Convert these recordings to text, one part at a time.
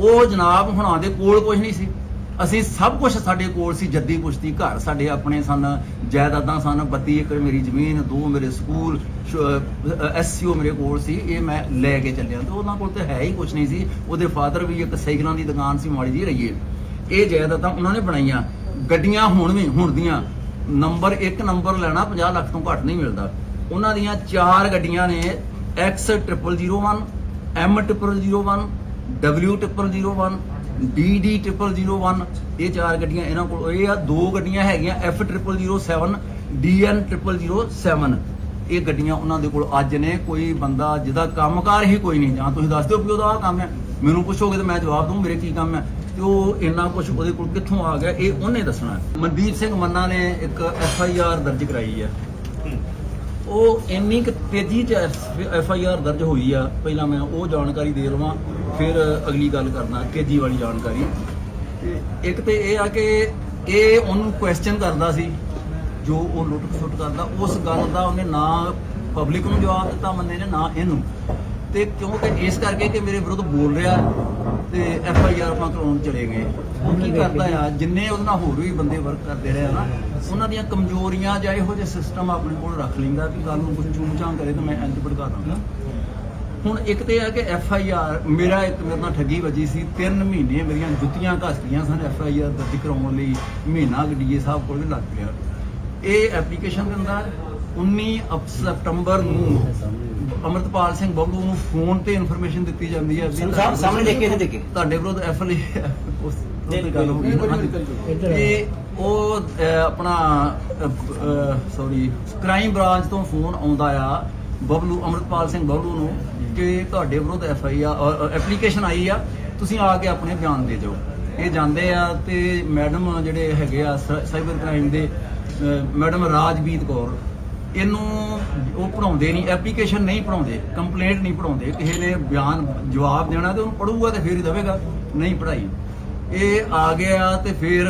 ਉਹ ਜਨਾਬ ਹੁਣਾਂ ਦੇ ਕੋਲ ਕੁਝ ਨਹੀਂ ਸੀ। ਅਸੀਂ ਸਭ ਕੁਝ ਸਾਡੇ ਕੋਲ ਸੀ, ਜੱਦੀ ਪੁਸ਼ਤੀ ਘਰ। ਸਾਡੇ ਆਪਣੇ ਸਨ, ਜਾਇਦਾਦਾਂ ਸਨ 32 ਏਕੜ ਮੇਰੀ ਜ਼ਮੀਨ, ਦੋ ਮੇਰੇ ਸਕੂਲ ਐਸਸੀਓ ਮੇਰੇ ਕੋਲ ਸੀ, ਇਹ ਮੈਂ ਲੈ ਕੇ ਚੱਲਿਆ। ਤੇ ਉਹਨਾਂ ਕੋਲ ਤੇ ਹੈ ਹੀ ਕੁਝ ਨਹੀਂ ਸੀ। ਉਹਦੇ ਫਾਦਰ ਵੀ ਇੱਕ ਸਾਈਕਲਾਂ ਦੀ ਦੁਕਾਨ ਸੀ, ਮਾੜੀ ਜੀ ਰਹੀਏ। ਇਹ ਜਾਇਦਾਦਾਂ ਉਹਨਾਂ ਨੇ ਬਣਾਈਆਂ। ਗੱਡੀਆਂ ਹੁਣ ਵੀ, ਹੁਣ ਦੀਆਂ। ਨੰਬਰ 1 ਨੰਬਰ ਲੈਣਾ 50 ਲੱਖ ਤੋਂ ਘੱਟ ਨਹੀਂ ਮਿਲਦਾ। ਉਹਨਾਂ ਦੀਆਂ ਚਾਰ ਗੱਡੀਆਂ ਨੇ X0001 M0001 W0001 DD0001 ਇਹ ਚਾਰ ਗੱਡੀਆਂ ਇਹਨਾਂ ਕੋਲ, ਇਹ ਆ ਦੋ ਗੱਡੀਆਂ ਹੈਗੀਆਂ F0007 DN0007 ਇਹ ਗੱਡੀਆਂ ਉਹਨਾਂ ਦੇ ਕੋਲ ਅੱਜ ਨੇ, ਕੋਈ ਬੰਦਾ ਜਿਹਦਾ ਕੰਮਕਾਰ ਹੀ ਕੋਈ ਨਹੀਂ। ਜਾਂ ਤੁਸੀਂ ਦੱਸ ਦਿਓ ਵੀ ਉਹਦਾ ਆਹ ਕੰਮ ਹੈ ਮੈਨੂੰ ਪੁੱਛੋਗੇ ਤਾਂ ਮੈਂ ਜਵਾਬ ਦੂੰ ਮੇਰੇ ਕੀ ਕੰਮ ਹੈ ਤੇ ਉਹ ਇੰਨਾ ਕੁਝ ਉਹਦੇ ਕੋਲ ਕਿੱਥੋਂ ਆ ਗਿਆ, ਇਹ ਉਹਨੇ ਦੱਸਣਾ। ਮਨਦੀਪ ਸਿੰਘ ਮੰਨਾ ਨੇ ਇੱਕ ਐਫ ਆਈ ਆਰ ਦਰਜ ਕਰਾਈ ਹੈ ਉਹ ਇੰਨੀ ਕੁ ਤੇਜ਼ੀ ਚ ਐਫ ਆਈ ਆਰ ਦਰਜ ਹੋਈ ਆ। ਪਹਿਲਾਂ ਮੈਂ ਉਹ ਜਾਣਕਾਰੀ ਦੇ ਲਵਾਂ ਫਿਰ ਅਗਲੀ ਗੱਲ ਕਰਨਾ ਤੇਜ਼ੀ ਵਾਲੀ ਜਾਣਕਾਰੀ। ਤੇ ਇੱਕ ਤੇ ਇਹ ਆ ਕਿ ਇਹ ਉਹਨੂੰ ਕੁਐਸਚਨ ਕਰਦਾ ਸੀ ਜੋ ਉਹ ਲੁੱਟ ਖਸੁੱਟ ਕਰਦਾ ਉਸ ਗੱਲ ਦਾ ਉਹਨੇ ਨਾ ਪਬਲਿਕ ਨੂੰ ਜਵਾਬ ਦਿੱਤਾ ਮੰਨੇ ਨੇ ਨਾ ਇਹਨੂੰ। ਤੇ ਕਿਉਂਕਿ ਇਸ ਕਰਕੇ ਕਿ ਮੇਰੇ ਵਿਰੁੱਧ ਬੋਲ ਰਿਹਾ ਤੇ ਐਫ ਆਈ ਆਰ ਆਪਾਂ ਕਰਾਉਣ ਚਲੇ ਗਏ। ਉਹ ਕੀ ਕਰਦਾ ਆ ਜਿੰਨੇ ਉਹਦੇ ਨਾਲ ਹੋਰ ਵੀ ਬੰਦੇ ਵਰਕ ਕਰਦੇ ਰਹੇ ਨਾ ਉਹਨਾਂ ਦੀਆਂ ਕਮਜ਼ੋਰੀਆਂ ਜਾਂ ਇਹੋ ਜਿਹੇ ਸਿਸਟਮ ਆਪਣੇ ਕੋਲ ਰੱਖ ਲੈਂਦਾ ਕਿ ਗੱਲ ਨੂੰ ਕੁਝ ਚੂਮ-ਚਾਮ ਕਰੇ ਤਾਂ ਮੈਂ ਇੰਜ ਭੜਕਾ ਦਾਂਗਾ। ਹੁਣ ਇੱਕ ਤੇ ਆ ਕਿ ਐਫ ਆਈ ਆਰ ਮੇਰਾ ਇੱਕ ਮੇਰੇ ਨਾਲ ਠੱਗੀ ਵੱਜੀ ਸੀ 3 ਮਹੀਨੇ ਮੇਰੀਆਂ ਜੁੱਤੀਆਂ ਘਸਦੀਆਂ ਸਨ ਐਫ ਆਈ ਆਰ ਦਰਜ ਕਰਾਉਣ ਲਈ ਮਹੀਨਾ ਗੱਡੀਏ ਸਾਹਿਬ ਕੋਲ ਵੀ ਲੱਗ ਗਿਆ ਇਹ ਐਪਲੀਕੇਸ਼ਨ ਦਿੰਦਾ 19 ਅਪ- ਸਤੰਬਰ ਨੂੰ ਅਮਰਤਪਾਲ ਸਿੰਘ ਬੱਬੂ ਨੂੰ ਫੋਨ ਤੇ ਇਨਫੋਰਮੇਸ਼ਨ ਦਿੱਤੀ ਜਾਂਦੀ ਹੈ। ਸਾਹਮ- ਸਾਹਮਣੇ ਦੇਖੇ ਇਹਦੇ ਦੇਖੇ। ਤੁਹਾਡੇ ਵਿਰੁੱਧ ਐਫ ਆਈ ਉਸ ਉਸ ਤੇ ਗੱਲ ਹੋ ਗਈ। ਤੇ ਉਹ ਆਪਣਾ ਸੌਰੀ ਕ੍ਰਾਈਮ ਬ੍ਰਾਂਚ ਤੋਂ ਫੋਨ ਆਉਂਦਾ ਆ। ਬਬਲੂ, ਅਮਰਤਪਾਲ ਸਿੰਘ ਬਬਲੂ ਨੂੰ ਕਿ ਤੁਹਾਡੇ ਵਿਰੁੱਧ ਐਫ ਆਈ ਆਰ ਐਪਲੀਕੇਸ਼ਨ ਆਈ ਆ, ਤੁਸੀਂ ਆ ਕੇ ਆਪਣੇ ਬਿਆਨ ਦੇ ਦਿਓ। ਇਹ ਜਾਂਦੇ ਆ ਤੇ ਮੈਡਮ ਜਿਹੜੇ ਹੈਗੇ ਆ ਸਾਈਬਰ ਕ੍ਰਾਈਮ ਦੇ ਮੈਡਮ ਰਾਜਵੀਤ ਕੌਰ, ਇਹਨੂੰ ਉਹ ਪੜਾਉਂਦੇ ਨਹੀਂ ਐਪਲੀਕੇਸ਼ਨ ਨਹੀਂ ਪੜਾਉਂਦੇ ਕੰਪਲੇਂਟ ਨਹੀਂ ਪੜਾਉਂਦੇ ਕਿਸੇ ਨੇ ਬਿਆਨ ਜਵਾਬ ਦੇਣਾ ਤੇ ਉਹਨੂੰ ਪੜੂਗਾ ਤੇ ਫੇਰ ਹੀ ਦੇਵੇਗਾ, ਨਹੀਂ ਪੜਾਈ ਇਹ ਆ ਗਿਆ ਤੇ ਫਿਰ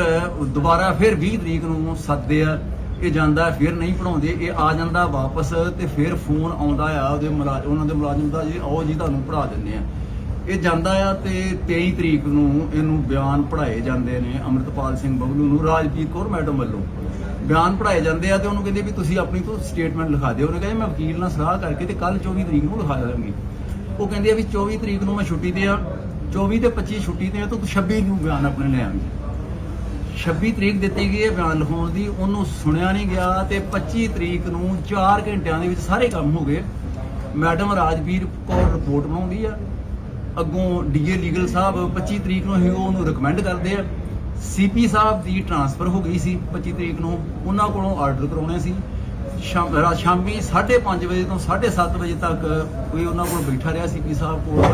ਦੁਬਾਰਾ ਫਿਰ 20 ਤਰੀਕ ਨੂੰ ਸੱਦਦੇ ਆ ਇਹ ਜਾਂਦਾ, ਫਿਰ ਨਹੀਂ ਪੜਾਉਂਦੇ ਇਹ ਆ ਜਾਂਦਾ ਵਾਪਸ ਤੇ ਫਿਰ ਫੋਨ ਆਉਂਦਾ ਆ ਉਹਦੇ ਮੁਲਾਜ਼ਮ ਉਹਨਾਂ ਦੇ ਮੁਲਾਜ਼ਮ ਦਾ ਜੀ, ਆਓ ਜੀ ਤੁਹਾਨੂੰ ਪੜਾ ਦਿੰਦੇ ਆ। ਇਹ ਜਾਂਦਾ ਆ ਤੇ 23 ਤਰੀਕ ਨੂੰ ਇਹਨੂੰ ਬਿਆਨ ਪੜਾਏ ਜਾਂਦੇ ਨੇ ਅਮਰਤਪਾਲ ਸਿੰਘ ਬਬਲੂ ਨੂੰ, ਰਾਜਪੀਤ ਕੌਰ ਮੈਡਮ ਵੱਲੋਂ। ਬਿਆਨ ਪੜਾਏ ਜਾਂਦੇ ਆ ਤੇ ਉਹਨੂੰ ਕਹਿੰਦੇ ਵੀ ਤੁਸੀਂ ਆਪਣੀ ਤੋਂ ਸਟੇਟਮੈਂਟ ਲਿਖਾ ਦਿਓ। ਉਹਨੇ ਕਹਿੰਦੇ ਮੈਂ ਵਕੀਲ ਨਾਲ ਸਲਾਹ ਕਰਕੇ ਤੇ ਕੱਲ 24 ਤਰੀਕ ਨੂੰ ਲਿਖਾ ਦਾਂਗੀ। ਉਹ ਕਹਿੰਦੇ ਆ ਵੀ 24 ਤਰੀਕ ਨੂੰ ਮੈਂ ਛੁੱਟੀ ਤੇ ਆ 24 ਤੇ 25 ਛੁੱਟੀ ਤੇ ਆ, ਤਾਂ ਤੂੰ 26 ਨੂੰ ਬਿਆਨ ਆਪਣੇ ਲੈ ਆਵੀਂ। 26 ਤਰੀਕ ਦਿੱਤੀ ਗਈ ਹੈ ਬਿਆਨ ਲਿਖਾਉਣ ਦੀ, ਉਹਨੂੰ ਸੁਣਿਆ ਨਹੀਂ ਗਿਆ ਤੇ 25 ਤਰੀਕ ਨੂੰ 4 ਘੰਟਿਆਂ ਦੇ ਵਿੱਚ ਸਾਰੇ ਕੰਮ ਹੋ ਗਏ। ਮੈਡਮ ਰਾਜਵੀਰ ਕੌਰ ਰਿਪੋਰਟ ਬਣਾਉਂਦੀ ਆ। ਅੱਗੋਂ ਡੀਏ ਲੀਗਲ ਸਾਹਿਬ 25 ਤਰੀਕ ਨੂੰ ਹੀ ਉਹਨੂੰ ਰეკਮੈਂਡ ਕਰਦੇ ਆ। ਸੀਪੀ ਸਾਹਿਬ ਦੀ ਟਰਾਂਸਫਰ ਹੋ ਗਈ ਸੀ 25 ਤਰੀਕ ਨੂੰ, ਉਹਨਾਂ ਕੋਲੋਂ ਆਰਡਰ ਕਰਾਉਣੇ ਸੀ। ਸ਼ਾਮ ਰਾ- ਸ਼ਾਮੀ 5:30 ਵਜੇ ਤੋਂ 7:30 ਵਜੇ ਤੱਕ ਕੋਈ ਉਹਨਾਂ ਕੋਲ ਬੈਠਾ ਰਿਹਾ ਸੀਪੀ ਸਾਹਿਬ ਕੋਲ।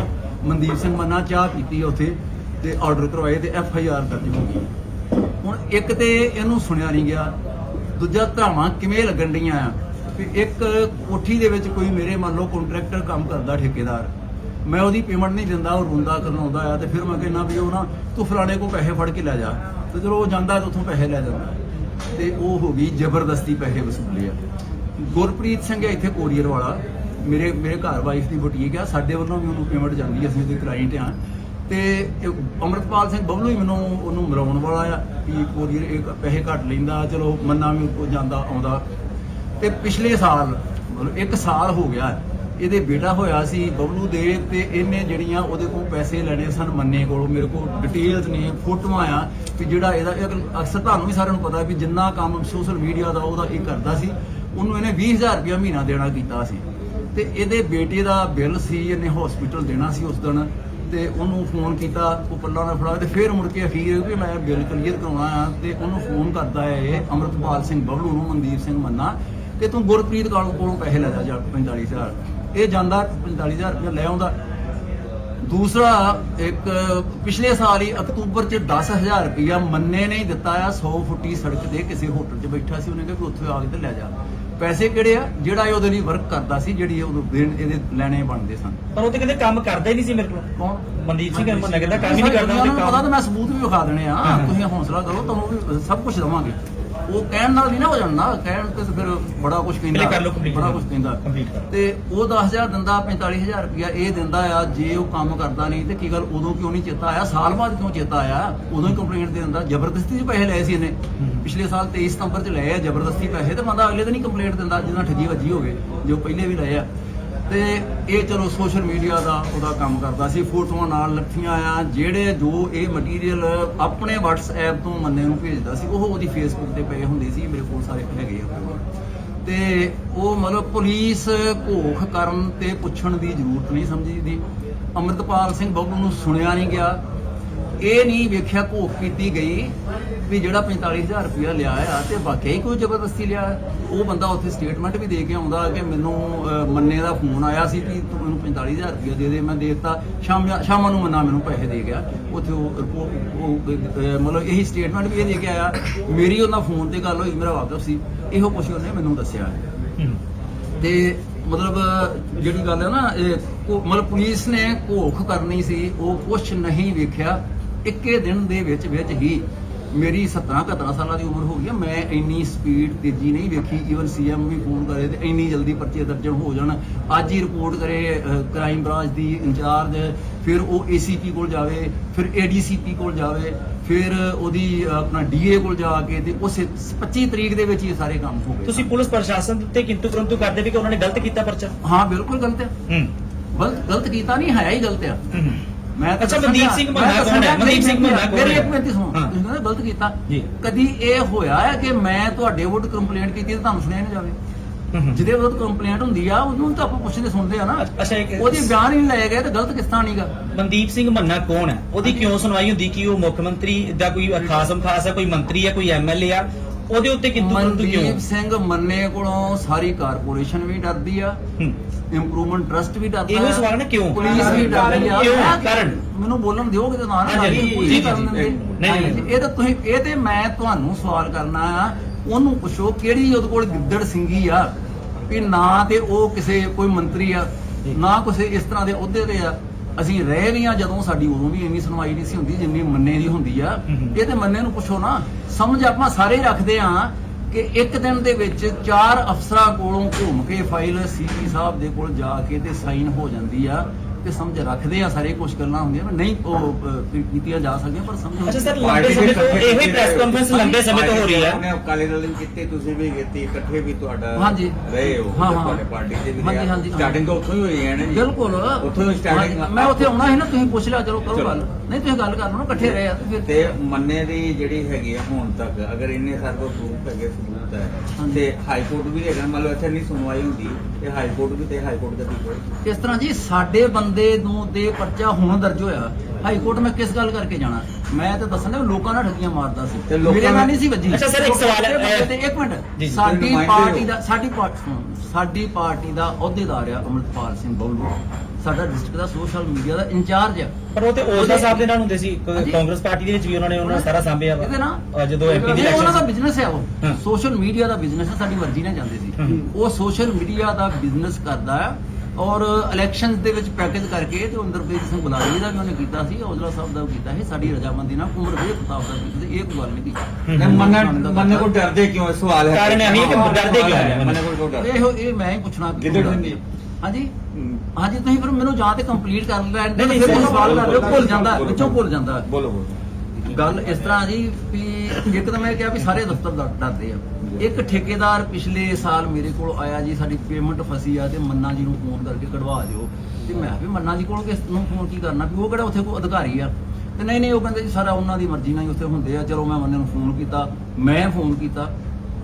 ਮਨਦੀਪ ਸਿੰਘ ਮੰਨਾ ਚਾਹ ਪੀਤੀ ਉੱਥੇ ਤੇ ਆਰਡਰ ਕਰਵਾਏ ਤੇ ਐਫ ਆਈ ਆਰ ਦਰਜ ਹੋ ਗਈ। ਹੁਣ ਇੱਕ ਤੇ ਇਹਨੂੰ ਸੁਣਿਆ ਨਹੀਂ ਗਿਆ, ਦੂਜਾ ਧਾਵਾਂ ਕਿਵੇਂ ਲੱਗਣ ਡੀਆਂ ਆ? ਵੀ ਇੱਕ ਕੋਠੀ ਦੇ ਵਿੱਚ ਕੋਈ ਮੇਰੇ ਮੰਨ ਲਓ ਕੰਟਰੈਕਟਰ ਕੰਮ ਕਰਦਾ ਠੇਕੇਦਾਰ, ਮੈਂ ਉਹਦੀ ਪੇਮੈਂਟ ਨਹੀਂ ਦਿੰਦਾ, ਉਹ ਰੋਂਦਾ ਕਰਨਾਉਂਦਾ ਆ, ਤੇ ਫਿਰ ਮੈਂ ਕਹਿੰਦਾ ਵੀ ਉਹ ਨਾ ਤੂੰ ਫਲਾਣੇ ਕੋ ਪੈਸੇ ਫੜ ਕੇ ਲੈ ਜਾ। ਤੇ ਜਦੋਂ ਉਹ ਜਾਂਦਾ ਤਾਂ ਉੱਥੋਂ ਪੈਸੇ ਲੈ ਜਾਂਦਾ। ਤੇ ਉਹ ਹੋ ਗਈ ਜ਼ਬਰਦਸਤੀ ਪੈਸੇ ਵਸੂਲੇ ਆ। ਗੁਰਪ੍ਰੀਤ ਸਿੰਘ ਹੈ ਇੱਥੇ ਕੋਰੀਅਰ ਵਾਲਾ, ਮੇਰੇ ਮੇਰੇ ਘਰ ਵਾਈਫ ਦੀ ਬੁਟੀਕ ਆ, ਸਾਡੇ ਵੱਲੋਂ ਵੀ ਉਹਨੂੰ ਪੇਮੈਂਟ ਜਾਂਦੀ ਹੈ ਅਸੀਂ ਉਹਦੇ ਕਲਾਇੰਟ ਆ ਤੇ ਇਹ ਅਮਰਤਪਾਲ ਸਿੰਘ ਬਬਲੂ ਹੀ ਮੈਨੂੰ ਉਹਨੂੰ ਮਿਲਾਉਣ ਵਾਲਾ ਆ ਵੀ ਕੋਰੀਅਰ ਇਹ ਪੈਸੇ ਘੱਟ ਲੈਂਦਾ, ਚਲੋ ਮੰਨਾ ਵੀ ਉਹ ਜਾਂਦਾ, ਆਉਂਦਾ। ਤੇ ਪਿਛਲੇ ਸਾਲ, ਮਤਲਬ ਇੱਕ ਸਾਲ ਹੋ ਗਿਆ, ਇਹਦੇ ਬੇਟਾ ਹੋਇਆ ਸੀ ਬਬਲੂ ਦੇ ਤੇ ਇਹਨੇ ਜਿਹੜੀਆਂ ਉਹਦੇ ਕੋਲ ਪੈਸੇ ਲੈਣੇ ਸਨ ਮੰਨੇ ਕੋਲੋਂ ਮੇਰੇ ਕੋਲ ਡਿਟੇਲਸ ਨੇ, ਫੋਟੋਆਂ ਆ ਕਿ ਜਿਹੜਾ ਇਹਦਾ ਅਕਸਰ ਤੁਹਾਨੂੰ ਵੀ ਸਾਰਿਆਂ ਨੂੰ ਪਤਾ ਵੀ ਜਿੰਨਾ ਕੰਮ ਸੋਸ਼ਲ ਮੀਡੀਆ ਦਾ ਉਹਦਾ ਇਹ ਕਰਦਾ ਸੀ, ਉਹਨੂੰ ਇਹਨੇ 20000 ਰੁਪਇਆ ਮਹੀਨਾ ਦੇਣਾ ਕੀਤਾ ਸੀ। ਤੇ ਇਹਦੇ ਬੇਟੇ ਦਾ ਬਿੱਲ ਸੀ, ਇਹਨੇ ਹਸਪੀਟਲ ਦੇਣਾ ਸੀ ਉਸ ਦਿਨ। ਤੇ ਉਹਨੂੰ ਫੋਨ ਕੀਤਾ, ਉਹ ਪੱਲਾ ਨਾਲ ਫੜਾ ਤੇ ਫਿਰ ਮੁੜ ਕੇ ਅਖੀਰ ਵੀ ਮੈਂ ਬਿੱਲ ਕਲੀਅਰ ਕਰਾਉਣਾ ਆ ਤੇ ਉਹਨੂੰ ਫੋਨ ਕਰਦਾ ਹੈ ਇਹ ਅਮਰਤਪਾਲ ਸਿੰਘ ਬਬਲੂ ਨੂੰ, ਮਨਦੀਪ ਸਿੰਘ ਮੰਨਾ ਕਿ ਤੂੰ ਗੁਰਪ੍ਰੀਤ ਕਾਲੋਂ ਕੋਲੋਂ ਪੈਸੇ ਲੈ ਜਾ 45000 ਇਹ ਜਾਂਦਾ 45000 ਰੁਪਏ ਲੈ ਆਉਂਦਾ। ਦੂਸਰਾ, ਇੱਕ ਪਿਛਲੇ ਸਾਲ ਹੀ ਅਕਤੂਬਰ ਚ 10000 ਰੁਪਇਆ ਮੰਨੇ ਨੇ ਹੀ ਦਿੱਤਾ ਆ 100 ਫੁੱਟੀ ਸੜਕ ਦੇ ਕਿਸੇ ਹੋਟਲ 'ਚ ਬੈਠਾ ਸੀ, ਉਹਨੇ ਕਿਹਾ ਵੀ ਉੱਥੇ ਆ ਕੇ ਤੇ ਲੈ ਜਾ। ਪੈਸੇ ਕਿਹੜੇ ਆ? ਜਿਹੜਾ ਇਹ ਉਹਦੇ ਲਈ ਵਰਕ ਕਰਦਾ ਸੀ ਜਿਹੜੀ ਇਹ ਉਦੋਂ ਦੇਣ ਇਹਦੇ ਲੈਣੇ ਬਣਦੇ ਸਨ। ਪਰ ਉਹ ਤੇ ਕਹਿੰਦੇ ਕੰਮ ਕਰਦਾ ਹੀ ਨਹੀਂ ਸੀ ਮੇਰੇ ਕੋਲ। ਕੌਣ? ਮਨਦੀਪ ਸਿੰਘ ਮੰਨਾ ਕਹਿੰਦਾ ਕੰਮ ਹੀ ਨਹੀਂ ਕਰਦਾ ਉਹਨੂੰ ਪਤਾ ਤਾਂ ਮੈਂ ਸਬੂਤ ਵੀ ਵਿਖਾ ਦੇਣੇ ਆ। ਤੁਸੀਂ ਹੌਸਲਾ ਕਰੋ ਤੁਹਾਨੂੰ ਵੀ ਸਭ ਕੁਝ ਦਵਾਂਗੇ। ਉਹ ਕਹਿਣ ਨਾਲ ਨਹੀਂ ਨਾ ਹੋ ਜਾਣਾ ਕਹਿਣ ਤੇ ਫਿਰ ਬੜਾ ਕੁਝ ਕਹਿੰਦਾ ਪਹਿਲੇ ਕਰ ਲਓ complete ਬੜਾ ਕੁਝ ਕਹਿੰਦਾ। Complete ਕਰ। ਤੇ ਉਹ 10000 ਦਿੰਦਾ 45000 ਰੁਪਇਆ ਇਹ ਦਿੰਦਾ ਆ ਜੇ ਉਹ ਕੰਮ ਕਰਦਾ ਨਹੀਂ ਤੇ ਕੀ ਗੱਲ ਉਦੋਂ ਕਿਉਂ ਨਹੀਂ ਚੇਤਾ ਆਇਆ? ਸਾਲ ਬਾਅਦ ਕਿਉਂ ਚੇਤਾ ਆਇਆ? ਉਦੋਂ ਹੀ ਕੰਪਲੇਂਟ ਦੇ ਦਿੰਦਾ ਜ਼ਬਰਦਸਤੀ 'ਚ ਪੈਸੇ ਲਏ ਸੀ ਇਹਨੇ। ਪਿਛਲੇ ਸਾਲ 23 ਸਤੰਬਰ 'ਚ ਲਏ ਆ ਜ਼ਬਰਦਸਤੀ ਪੈਸੇ ਤੇ ਬੰਦਾ ਅਗਲੇ ਦਿਨ ਹੀ ਕੰਪਲੇਂਟ ਦਿੰਦਾ ਜਿਹਨਾਂ ਠੱਗੀ ਵੱਜੀ ਹੋਵੇ ਜੋ ਪਹਿਲੇ ਵੀ ਲਏ ਆ। ਤੇ ਇਹ ਚਲੋ ਸੋਸ਼ਲ ਮੀਡੀਆ ਦਾ ਉਹਦਾ ਕੰਮ ਕਰਦਾ ਸੀ। ਫੋਟੋਆਂ ਨਾਲ ਲੱਥੀਆਂ ਆ, ਜਿਹੜੇ ਜੋ ਇਹ ਮਟੀਰੀਅਲ ਆਪਣੇ WhatsApp ਤੋਂ ਮੰਨੇ ਨੂੰ ਭੇਜਦਾ ਸੀ, ਉਹ ਉਹਦੀ Facebook ਤੇ ਪਏ ਹੁੰਦੇ ਸੀ, ਮੇਰੇ ਕੋਲ ਸਾਰੇ ਹੈਗੇ ਆ ਤੇ ਉਹ ਮਤਲਬ ਪੁਲਿਸ ਘੋਖ ਕਰਨ ਤੇ ਪੁੱਛਣ ਦੀ ਜ਼ਰੂਰਤ ਨਹੀਂ ਸਮਝੀ ਦੀ। ਅਮਰਤਪਾਲ ਸਿੰਘ ਬੱਬੂ ਨੂੰ ਸੁਣਿਆ ਨਹੀਂ ਗਿਆ। ਇਹ ਨਹੀਂ ਵੇਖਿਆ ਘੋਖ ਕੀਤੀ ਗਈ ਵੀ ਜਿਹੜਾ 45000 ਰੁਪਇਆ ਲਿਆ ਆ ਤੇ ਵਾਕਿਆ ਹੀ ਕੋਈ ਜ਼ਬਰਦਸਤੀ ਲਿਆ। ਉਹ ਬੰਦਾ ਉੱਥੇ ਸਟੇਟਮੈਂਟ ਵੀ ਦੇ ਕੇ ਆਉਂਦਾ ਕਿ ਮੈਨੂੰ ਮੰਨੇ ਦਾ ਫੋਨ ਆਇਆ ਸੀ ਕਿ ਤੂੰ ਮੈਨੂੰ 45000 ਰੁਪਇਆ ਦੇ ਦੇ ਮੈਂ ਦੇ ਦਿੱਤਾ। ਸ਼ਾਮ ਸ਼ਾਮਾਂ ਨੂੰ ਮੰਨਾ ਮੈਨੂੰ ਪੈਸੇ ਦੇ ਗਿਆ। ਉੱਥੇ ਉਹ ਰਿਪੋਰਟ ਮਤਲਬ ਇਹੀ ਸਟੇਟਮੈਂਟ ਵੀ ਇਹ ਦੇ ਕੇ ਆਇਆ। ਮੇਰੀ ਉਹਨਾਂ ਫੋਨ ਤੇ ਗੱਲ ਹੋਈ ਮੇਰਾ ਵਾਕਫ ਸੀ। ਇਹੋ ਕੁਛ ਉਹਨੇ ਮੈਨੂੰ ਦੱਸਿਆ। ਤੇ ਮਤਲਬ ਜਿਹੜੀ ਗੱਲ ਹੈ ਨਾ ਇਹ ਮਤਲਬ ਪੁਲਿਸ ਨੇ ਘੋਖ ਕਰਨੀ ਸੀ ਉਹ ਕੁਛ ਨਹੀਂ ਵੇਖਿਆ। ਇੱਕੇ ਦਿਨ ਦੇ ਵਿੱਚ ਵਿੱਚ ਹੀ ਮੇਰੀ 17 17 ਸਾਲਾਂ ਦੀ ਉਮਰ ਹੋ ਗਈ ਮੈਂ ਇੰਨੀ ਸਪੀਡ ਤੇਜ਼ੀ ਨਹੀਂ ਵੇਖੀ। ਈਵਨ ਸੀਐਮ ਵੀ ਫੋਨ ਕਰੇ ਤੇ ਇੰਨੀ ਜਲਦੀ ਪਰਚੇ ਦਰਜ ਹੋ ਜਾਣ। ਅੱਜ ਹੀ ਰਿਪੋਰਟ ਕਰੇ ਕ੍ਰਾਈਮ ਬ੍ਰਾਂਚ ਦੀ ਇੰਚਾਰਜ ਫਿਰ ਉਹ ਏਸੀਪੀ ਕੋਲ ਜਾਵੇ ਫਿਰ ਏਡੀਸੀਪੀ ਕੋਲ ਜਾਵੇ ਫਿਰ ਉਹਦੀ ਆਪਣਾ ਡੀਏ ਕੋਲ ਜਾ ਕੇ ਤੇ ਉਸ 25 ਤਰੀਕ ਦੇ ਵਿੱਚ ਹੀ ਇਹ ਸਾਰੇ ਕੰਮ ਹੋ ਗਏ। ਤੁਸੀਂ ਪੁਲਿਸ ਪ੍ਰਸ਼ਾਸਨ ਦੇ ਉੱਤੇ ਕਿੰਤੂ ਪਰੰਤੂ ਕਰਦੇ ਵੀ ਕਿ ਉਹਨਾਂ ਨੇ ਗਲਤ ਕੀਤਾ ਪਰਚਾ? ਹਾਂ ਬਿਲਕੁਲ ਗਲਤ ਹੈ ਹੂੰ। ਗਲਤ ਗਲਤ ਕੀਤਾ ਨਹੀਂ ਹੈ ਹੀ ਗਲਤ ਹੂੰ। ਮੈਂ ਤਾਂ ਅੱਛਾ, ਮਨਦੀਪ ਸਿੰਘ ਮੰਨਾ ਕੌਣ ਹੈ? ਮਨਦੀਪ ਸਿੰਘ ਮੰਨਾ ਕੌਣ ਮੇਰੀ ਹੈ? ਇੱਕ ਮਿੰਟ ਸੁਣੋ ਹਾਂ। ਤੁਸੀਂ ਕਹਿੰਦੇ ਗਲਤ ਕੀਤਾ ਜੀ। ਕਦੀ ਇਹ ਹੋਇਆ ਹੈ ਕਿ ਮੈਂ ਤੁਹਾਡੇ ਵੋਟ ਕੰਪਲੇਂਟ ਕੀਤੀ ਤੇ ਤੁਹਾਨੂੰ ਸੁਣਿਆ ਨਹੀਂ ਜਾਵੇ ਹੂੰ। ਜਿਹਦੇ ਵਿਰੁੱਧ ਕੰਪਲੇਂਟ ਹੁੰਦੀ ਆ ਉਹਨੂੰ ਤਾਂ ਆਪਾਂ ਪੁੱਛਦੇ ਸੁਣਦੇ ਆ ਨਾ ਅੱਛਾ ਇੱਕ ਉਹਦੀ ਬਿਆਨ ਹੀ ਨਹੀਂ ਲਏ ਗਏ ਤੇ ਗਲਤ ਕਿਸ ਤਰ੍ਹਾਂ ਨਹੀਂਗਾ ਮਨਦੀਪ ਸਿੰਘ ਮੰਨਾ ਕੌਣ ਹੈ ਉਹਦੀ ਕਿਉਂ ਸੁਣਵਾਈ ਹੁੰਦੀ ਕਿ ਉਹ ਮੁੱਖ ਮੰਤਰੀ ਦਾ ਕੋਈ ਖਾਸਮ ਖਾਸ ਹੈ ਕੋਈ ਮੰਤਰੀ ਹੈ ਕੋਈ ਐਮਐਲਏ ਆ ਉਹਦੇ ਉੱਤੇ ਕਿੰਤੂ ਪਰੰਤੂ ਕਿਉਂ ਮਨਦੀਪ ਸਿੰਘ ਮੰਨੇ ਕੋਲੋਂ ਸਾਰੀ ਕਾਰਪੋਰੇਸ਼ਨ ਵੀ ਡਰਦੀ ਆ। ਇੰਪਰੂਵਮੈਂਟ ਟਰਸਟ ਵੀ ਡਰਦਾ ਇਹੋ। ਸਵਾਲ ਨਾ ਕਿਉਂ? ਪੁਲਿਸ ਵੀ ਡਰਦੀ ਆ ਕਿਉਂ? ਕਾਰਨ? ਮੈਨੂੰ ਬੋਲਣ ਦਿਓ ਕਿਤੇ ਨਾ ਨਾ ਜੀ, ਕਰਨ ਦਿੰਦੇ। ਨਹੀਂ। ਇਹ ਤਾਂ ਤੁਸੀਂ ਇਹ ਤੇ ਮੈਂ ਤੁਹਾਨੂੰ ਸਵਾਲ ਕਰਨਾ ਆ ਉਹਨੂੰ ਪੁੱਛੋ ਕਿਹੜੀ ਉਹਦੇ ਕੋਲ ਗਿੱਦੜ ਸਿੰਘੀ ਆ ਵੀ ਨਾ ਤੇ ਉਹ ਕਿਸੇ ਕੋਈ ਮੰਤਰੀ ਆ। ਨਾ ਕਿਸੇ ਇਸ ਤਰ੍ਹਾਂ ਦੇ ਅਹੁਦੇ ਤੇ ਆ ਅਸੀਂ ਰਹਿ ਵੀ ਆ ਜਦੋਂ ਸਾਡੀ ਉਦੋਂ ਵੀ ਇੰਨੀ ਸੁਣਵਾਈ ਨਹੀਂ ਸੀ ਹੁੰਦੀ ਜਿੰਨੀ ਮੰਨੇ ਦੀ ਹੁੰਦੀ ਆ। ਇਹ ਤੇ ਮੰਨੇ ਨੂੰ ਪੁੱਛੋ ਨਾ ਸਮਝ ਆਪਾਂ ਸਾਰੇ ਰੱਖਦੇ ਆ ਕਿ ਇੱਕ ਦਿਨ ਦੇ ਵਿੱਚ ਚਾਰ ਅਫਸਰਾਂ ਕੋਲੋਂ ਘੁੰਮ ਕੇ ਫਾਈਲ ਸੀਪੀ ਸਾਹਿਬ ਦੇ ਕੋਲ ਜਾ ਕੇ ਤੇ ਸਾਈਨ ਹੋ ਜਾਂਦੀ ਆ ਤੇ ਸਮਝ ਰੱਖਦੇ ਆ ਸਾਰੇ ਕੁਝ ਗੱਲਾਂ ਹੁੰਦੀਆਂ ਪਰ ਨਹੀਂ ਉਹ ਕੀਤੀਆਂ ਜਾ ਸਕਦੀਆਂ ਪਰ ਸਮਝ ਅੱਛਾ ਸਰ ਲੰਬੇ ਸਮੇਂ ਤੋਂ ਇਹੋ ਹੀ ਪ੍ਰੈਸ ਕਾਨਫਰੰਸ ਲੰਬੇ ਸਮੇਂ ਤੋਂ ਹੋ ਰਹੀ ਹੈ ਉਹਨੇ ਅਕਾਲੀ ਦਲ ਵੀ ਕੀਤੀ ਤੁਸੀਂ ਵੀ ਕੀਤੀ ਇਕੱਠੇ ਵੀ ਤੁਹਾਡਾ ਹਾਂਜੀ। ਰਹੇ ਹੋ ਹਾਂ, ਹਾਂ। ਤੁਹਾਡੇ ਪਾਰਟੀ ਦੇ ਵੀ ਹਾਂਜੀ, ਰਿਹਾ। ਹਾਂਜੀ, ਹਾਂ। ਸਟਾਰਟਿੰਗ ਤਾਂ ਉੱਥੋਂ ਹੀ ਹੋਈ ਹੈ ਨਾ ਜੀ ਬਿਲਕੁਲ ਉੱਥੋਂ ਹੀ ਹਾਂ, ਮੈਂ ਉੱਥੇ ਆਉਣਾ ਸੀ ਨਾ ਤੁਸੀਂ ਪੁੱਛ ਲਿਆ ਚਲੋ ਕਰੋ। ਗੱਲ ਨਹੀਂ ਤੁਸੀਂ ਗੱਲ ਕਰ ਲਓ ਨਾ ਇਕੱਠੇ ਰਹੇ ਆ ਤੇ ਫਿਰ ਤੇ ਮੰਨੇ ਦੀ ਜਿਹੜੀ ਹੈਗੀ ਆ ਹੁਣ ਤੱਕ ਅਗਰ ਇੰਨੇ ਸਾਰੇ ਕੋਲ ਪ੍ਰੂਫ ਹੈਗੇ ਸਬੂਤ ਹੈ ਹਾਂਜੀ। ਤੇ ਹਾਈ ਕੋਰਟ ਵੀ ਹੈਗਾ ਮੰਨ ਲਓ ਇੱਥੇ ਨਹੀਂ ਸੁਣਵਾਈ ਹੁੰਦੀ ਤੇ ਹਾਈ ਕੋਰਟ ਵੀ ਤੇ ਹਾਈ ਕੋਰਟ ਦਾ ਕੀ ਇਸ ਤਰ੍ਹਾਂ ਜੀ ਸਾਡੇ ਬੰਦੇ ਨੂੰ ਦੇ ਪਰਚਾ ਹੁਣ ਦਰਜ ਹੋਇਆ ਹਾਈ ਕੋਰਟ ਮੈਂ ਕਿਸ ਗੱਲ ਕਰਕੇ ਜਾਣਾ? ਮੈਂ ਤਾਂ ਦੱਸਣ ਲੋਕਾਂ ਨਾਲ ਠੱਗੀਆਂ ਮਾਰਦਾ ਸੀ। ਤੇ ਲੋਕਾਂ ਮੇਰੇ ਨਾਲ ਨਹੀਂ ਸੀ ਵੱਜੀ। ਅੱਛਾ ਸਰ, ਇੱਕ ਸਵਾਲ ਹੈ, ਤੇ ਇੱਕ ਮਿੰਟ। ਸਾਡੀ ਪਾਰਟੀ। ਦਾ ਸਾਡੀ ਪਾਰਟੀ ਸਾਡੀ ਪਾਰਟੀ ਦਾ ਅਹੁਦੇਦਾਰ ਆ ਅਮਰਪਾਲ ਸਿੰਘ ਬਬਲੂ। ਸਾਡਾ ਡਿਸਟ੍ਰਿਕਟ ਦਾ ਸੋਸ਼ਲ ਮੀਡੀਆ ਦਾ ਇੰਚਾਰਜ ਆ। ਪਰ ਉਹ ਤੇ ਓਜ਼ਾ ਸਾਹਿਬ ਦੇ ਨਾਲ ਹੁੰਦੇ ਸੀ। ਕਾਂਗਰਸ ਪਾਰਟੀ ਦੇ ਵਿੱਚ ਵੀ ਉਹਨਾਂ ਨੇ ਉਹਨਾਂ ਸਾਰਾ ਸਾਂਭਿਆ ਵਾ। ਇਹਦੇ ਨਾਲ ਅਹ ਜਦੋਂ ਐਮਪੀ ਦੀ ਉਹਨਾਂ ਦਾ ਬਿਜ਼ਨਸ ਹੈ। ਉਹ। ਸੋਸ਼ਲ ਮੀਡੀਆ ਦਾ ਬਿਜ਼ਨਸ ਹੈ ਸਾਡੀ ਮਰਜ਼ੀ ਨਾਲ ਜਾਂਦੇ ਸੀ। ਉਹ ਸੋਸ਼ਲ ਮੀਡੀਆ ਦਾ ਬਿਜ਼ਨਸ ਕਰਦਾ ਹੈ ਔਰ ਇਲੈਕਸ਼ਨਸ ਦੇ ਵਿੱਚ ਪੈਕੇਜ ਕਰਕੇ ਤੇ ਅੰਦਰਪ੍ਰੀਤ ਸਿੰਘ ਬੁਲਾਰੀ ਦਾ ਵੀ ਉਹਨੇ ਕੀਤਾ ਸੀ ਔਜਲਾ ਸਾਹਿਬ ਦਾ ਵੀ ਕੀਤਾ ਸੀ ਸਾਡੀ ਰਜਾਮੰਦੀ ਨਾਲ ਉਮਰ ਦੇ ਖਿਤਾਬ ਦਾ ਕੀਤਾ ਸੀ ਇਹ ਕੋਈ ਗੱਲ ਨਹੀਂ ਹੂੰ। ਤੇ ਮੰਨੇ ਮੰਨੇ ਕੋਲ ਡਰਦੇ ਕਿਉਂ ਇਹ ਸਵਾਲ ਹੈ ਕਾਰਨ ਇਹੀ ਕਿ ਡਰਦੇ ਕਿਉਂ ਹੈ? ਮੰਨੇ ਕਿਉਂ ਡਰਦੇ ਇਹੋ ਇਹ ਮੈਂ ਹੀ ਪੁੱਛਣਾ ਕਿ। ਹਾਂਜੀ ਹੂੰ। ਹਾਂਜੀ ਤੁਸੀਂ ਫਿਰ ਮੈਨੂੰ ਜਾਂ ਤੇ ਕੰਪਲੀਟ ਕਰ ਲੈਣ ਨਹੀਂ, ਨਹੀਂ, ਫਿਰ ਸਵਾਲ ਕਰ ਲਿਓ ਭੁੱਲ ਜਾਂਦਾ ਵਿੱਚੋਂ ਭੁੱਲ ਜਾਂਦਾ ਬੋਲੋ ਬੋਲੋ ਗੱਲ ਇਸ ਤਰ੍ਹਾਂ ਜੀ ਵੀ ਇੱਕ ਤਾਂ ਮੈਂ ਕਿਹਾ ਵੀ ਸਾਰੇ ਦਫ਼ਤਰ ਡਰਦੇ ਆ। ਇੱਕ ਠੇਕੇਦਾਰ ਪਿਛਲੇ ਸਾਲ ਮੇਰੇ ਕੋਲ ਆਇਆ ਜੀ, ਸਾਡੀ ਪੇਮੈਂਟ ਫਸੀ ਆ ਤੇ ਮੰਨਾ ਜੀ ਨੂੰ ਫੋਨ ਕਰਕੇ ਕਢਵਾ ਦਿਓ। ਤੇ ਮੈਂ ਵੀ ਮੰਨਾ ਜੀ ਕੋਲ ਕਿਸ ਨੂੰ ਫੋਨ ਕੀ ਕਰਨਾ? ਵੀ ਉਹ ਕਿਹੜਾ ਉੱਥੇ ਕੋਈ ਅਧਿਕਾਰੀ ਆ? ਤੇ ਨਹੀਂ ਨਹੀਂ, ਉਹ ਕਹਿੰਦੇ ਜੀ ਸਾਰਾ ਉਹਨਾਂ ਦੀ ਮਰਜ਼ੀ ਨਾਲ ਹੀ ਉੱਥੇ ਹੁੰਦੇ ਆ। ਚਲੋ ਮੈਂ ਮੰਨੇ ਨੂੰ ਫੋਨ ਕੀਤਾ, ਮੈਂ ਫੋਨ ਕੀਤਾ।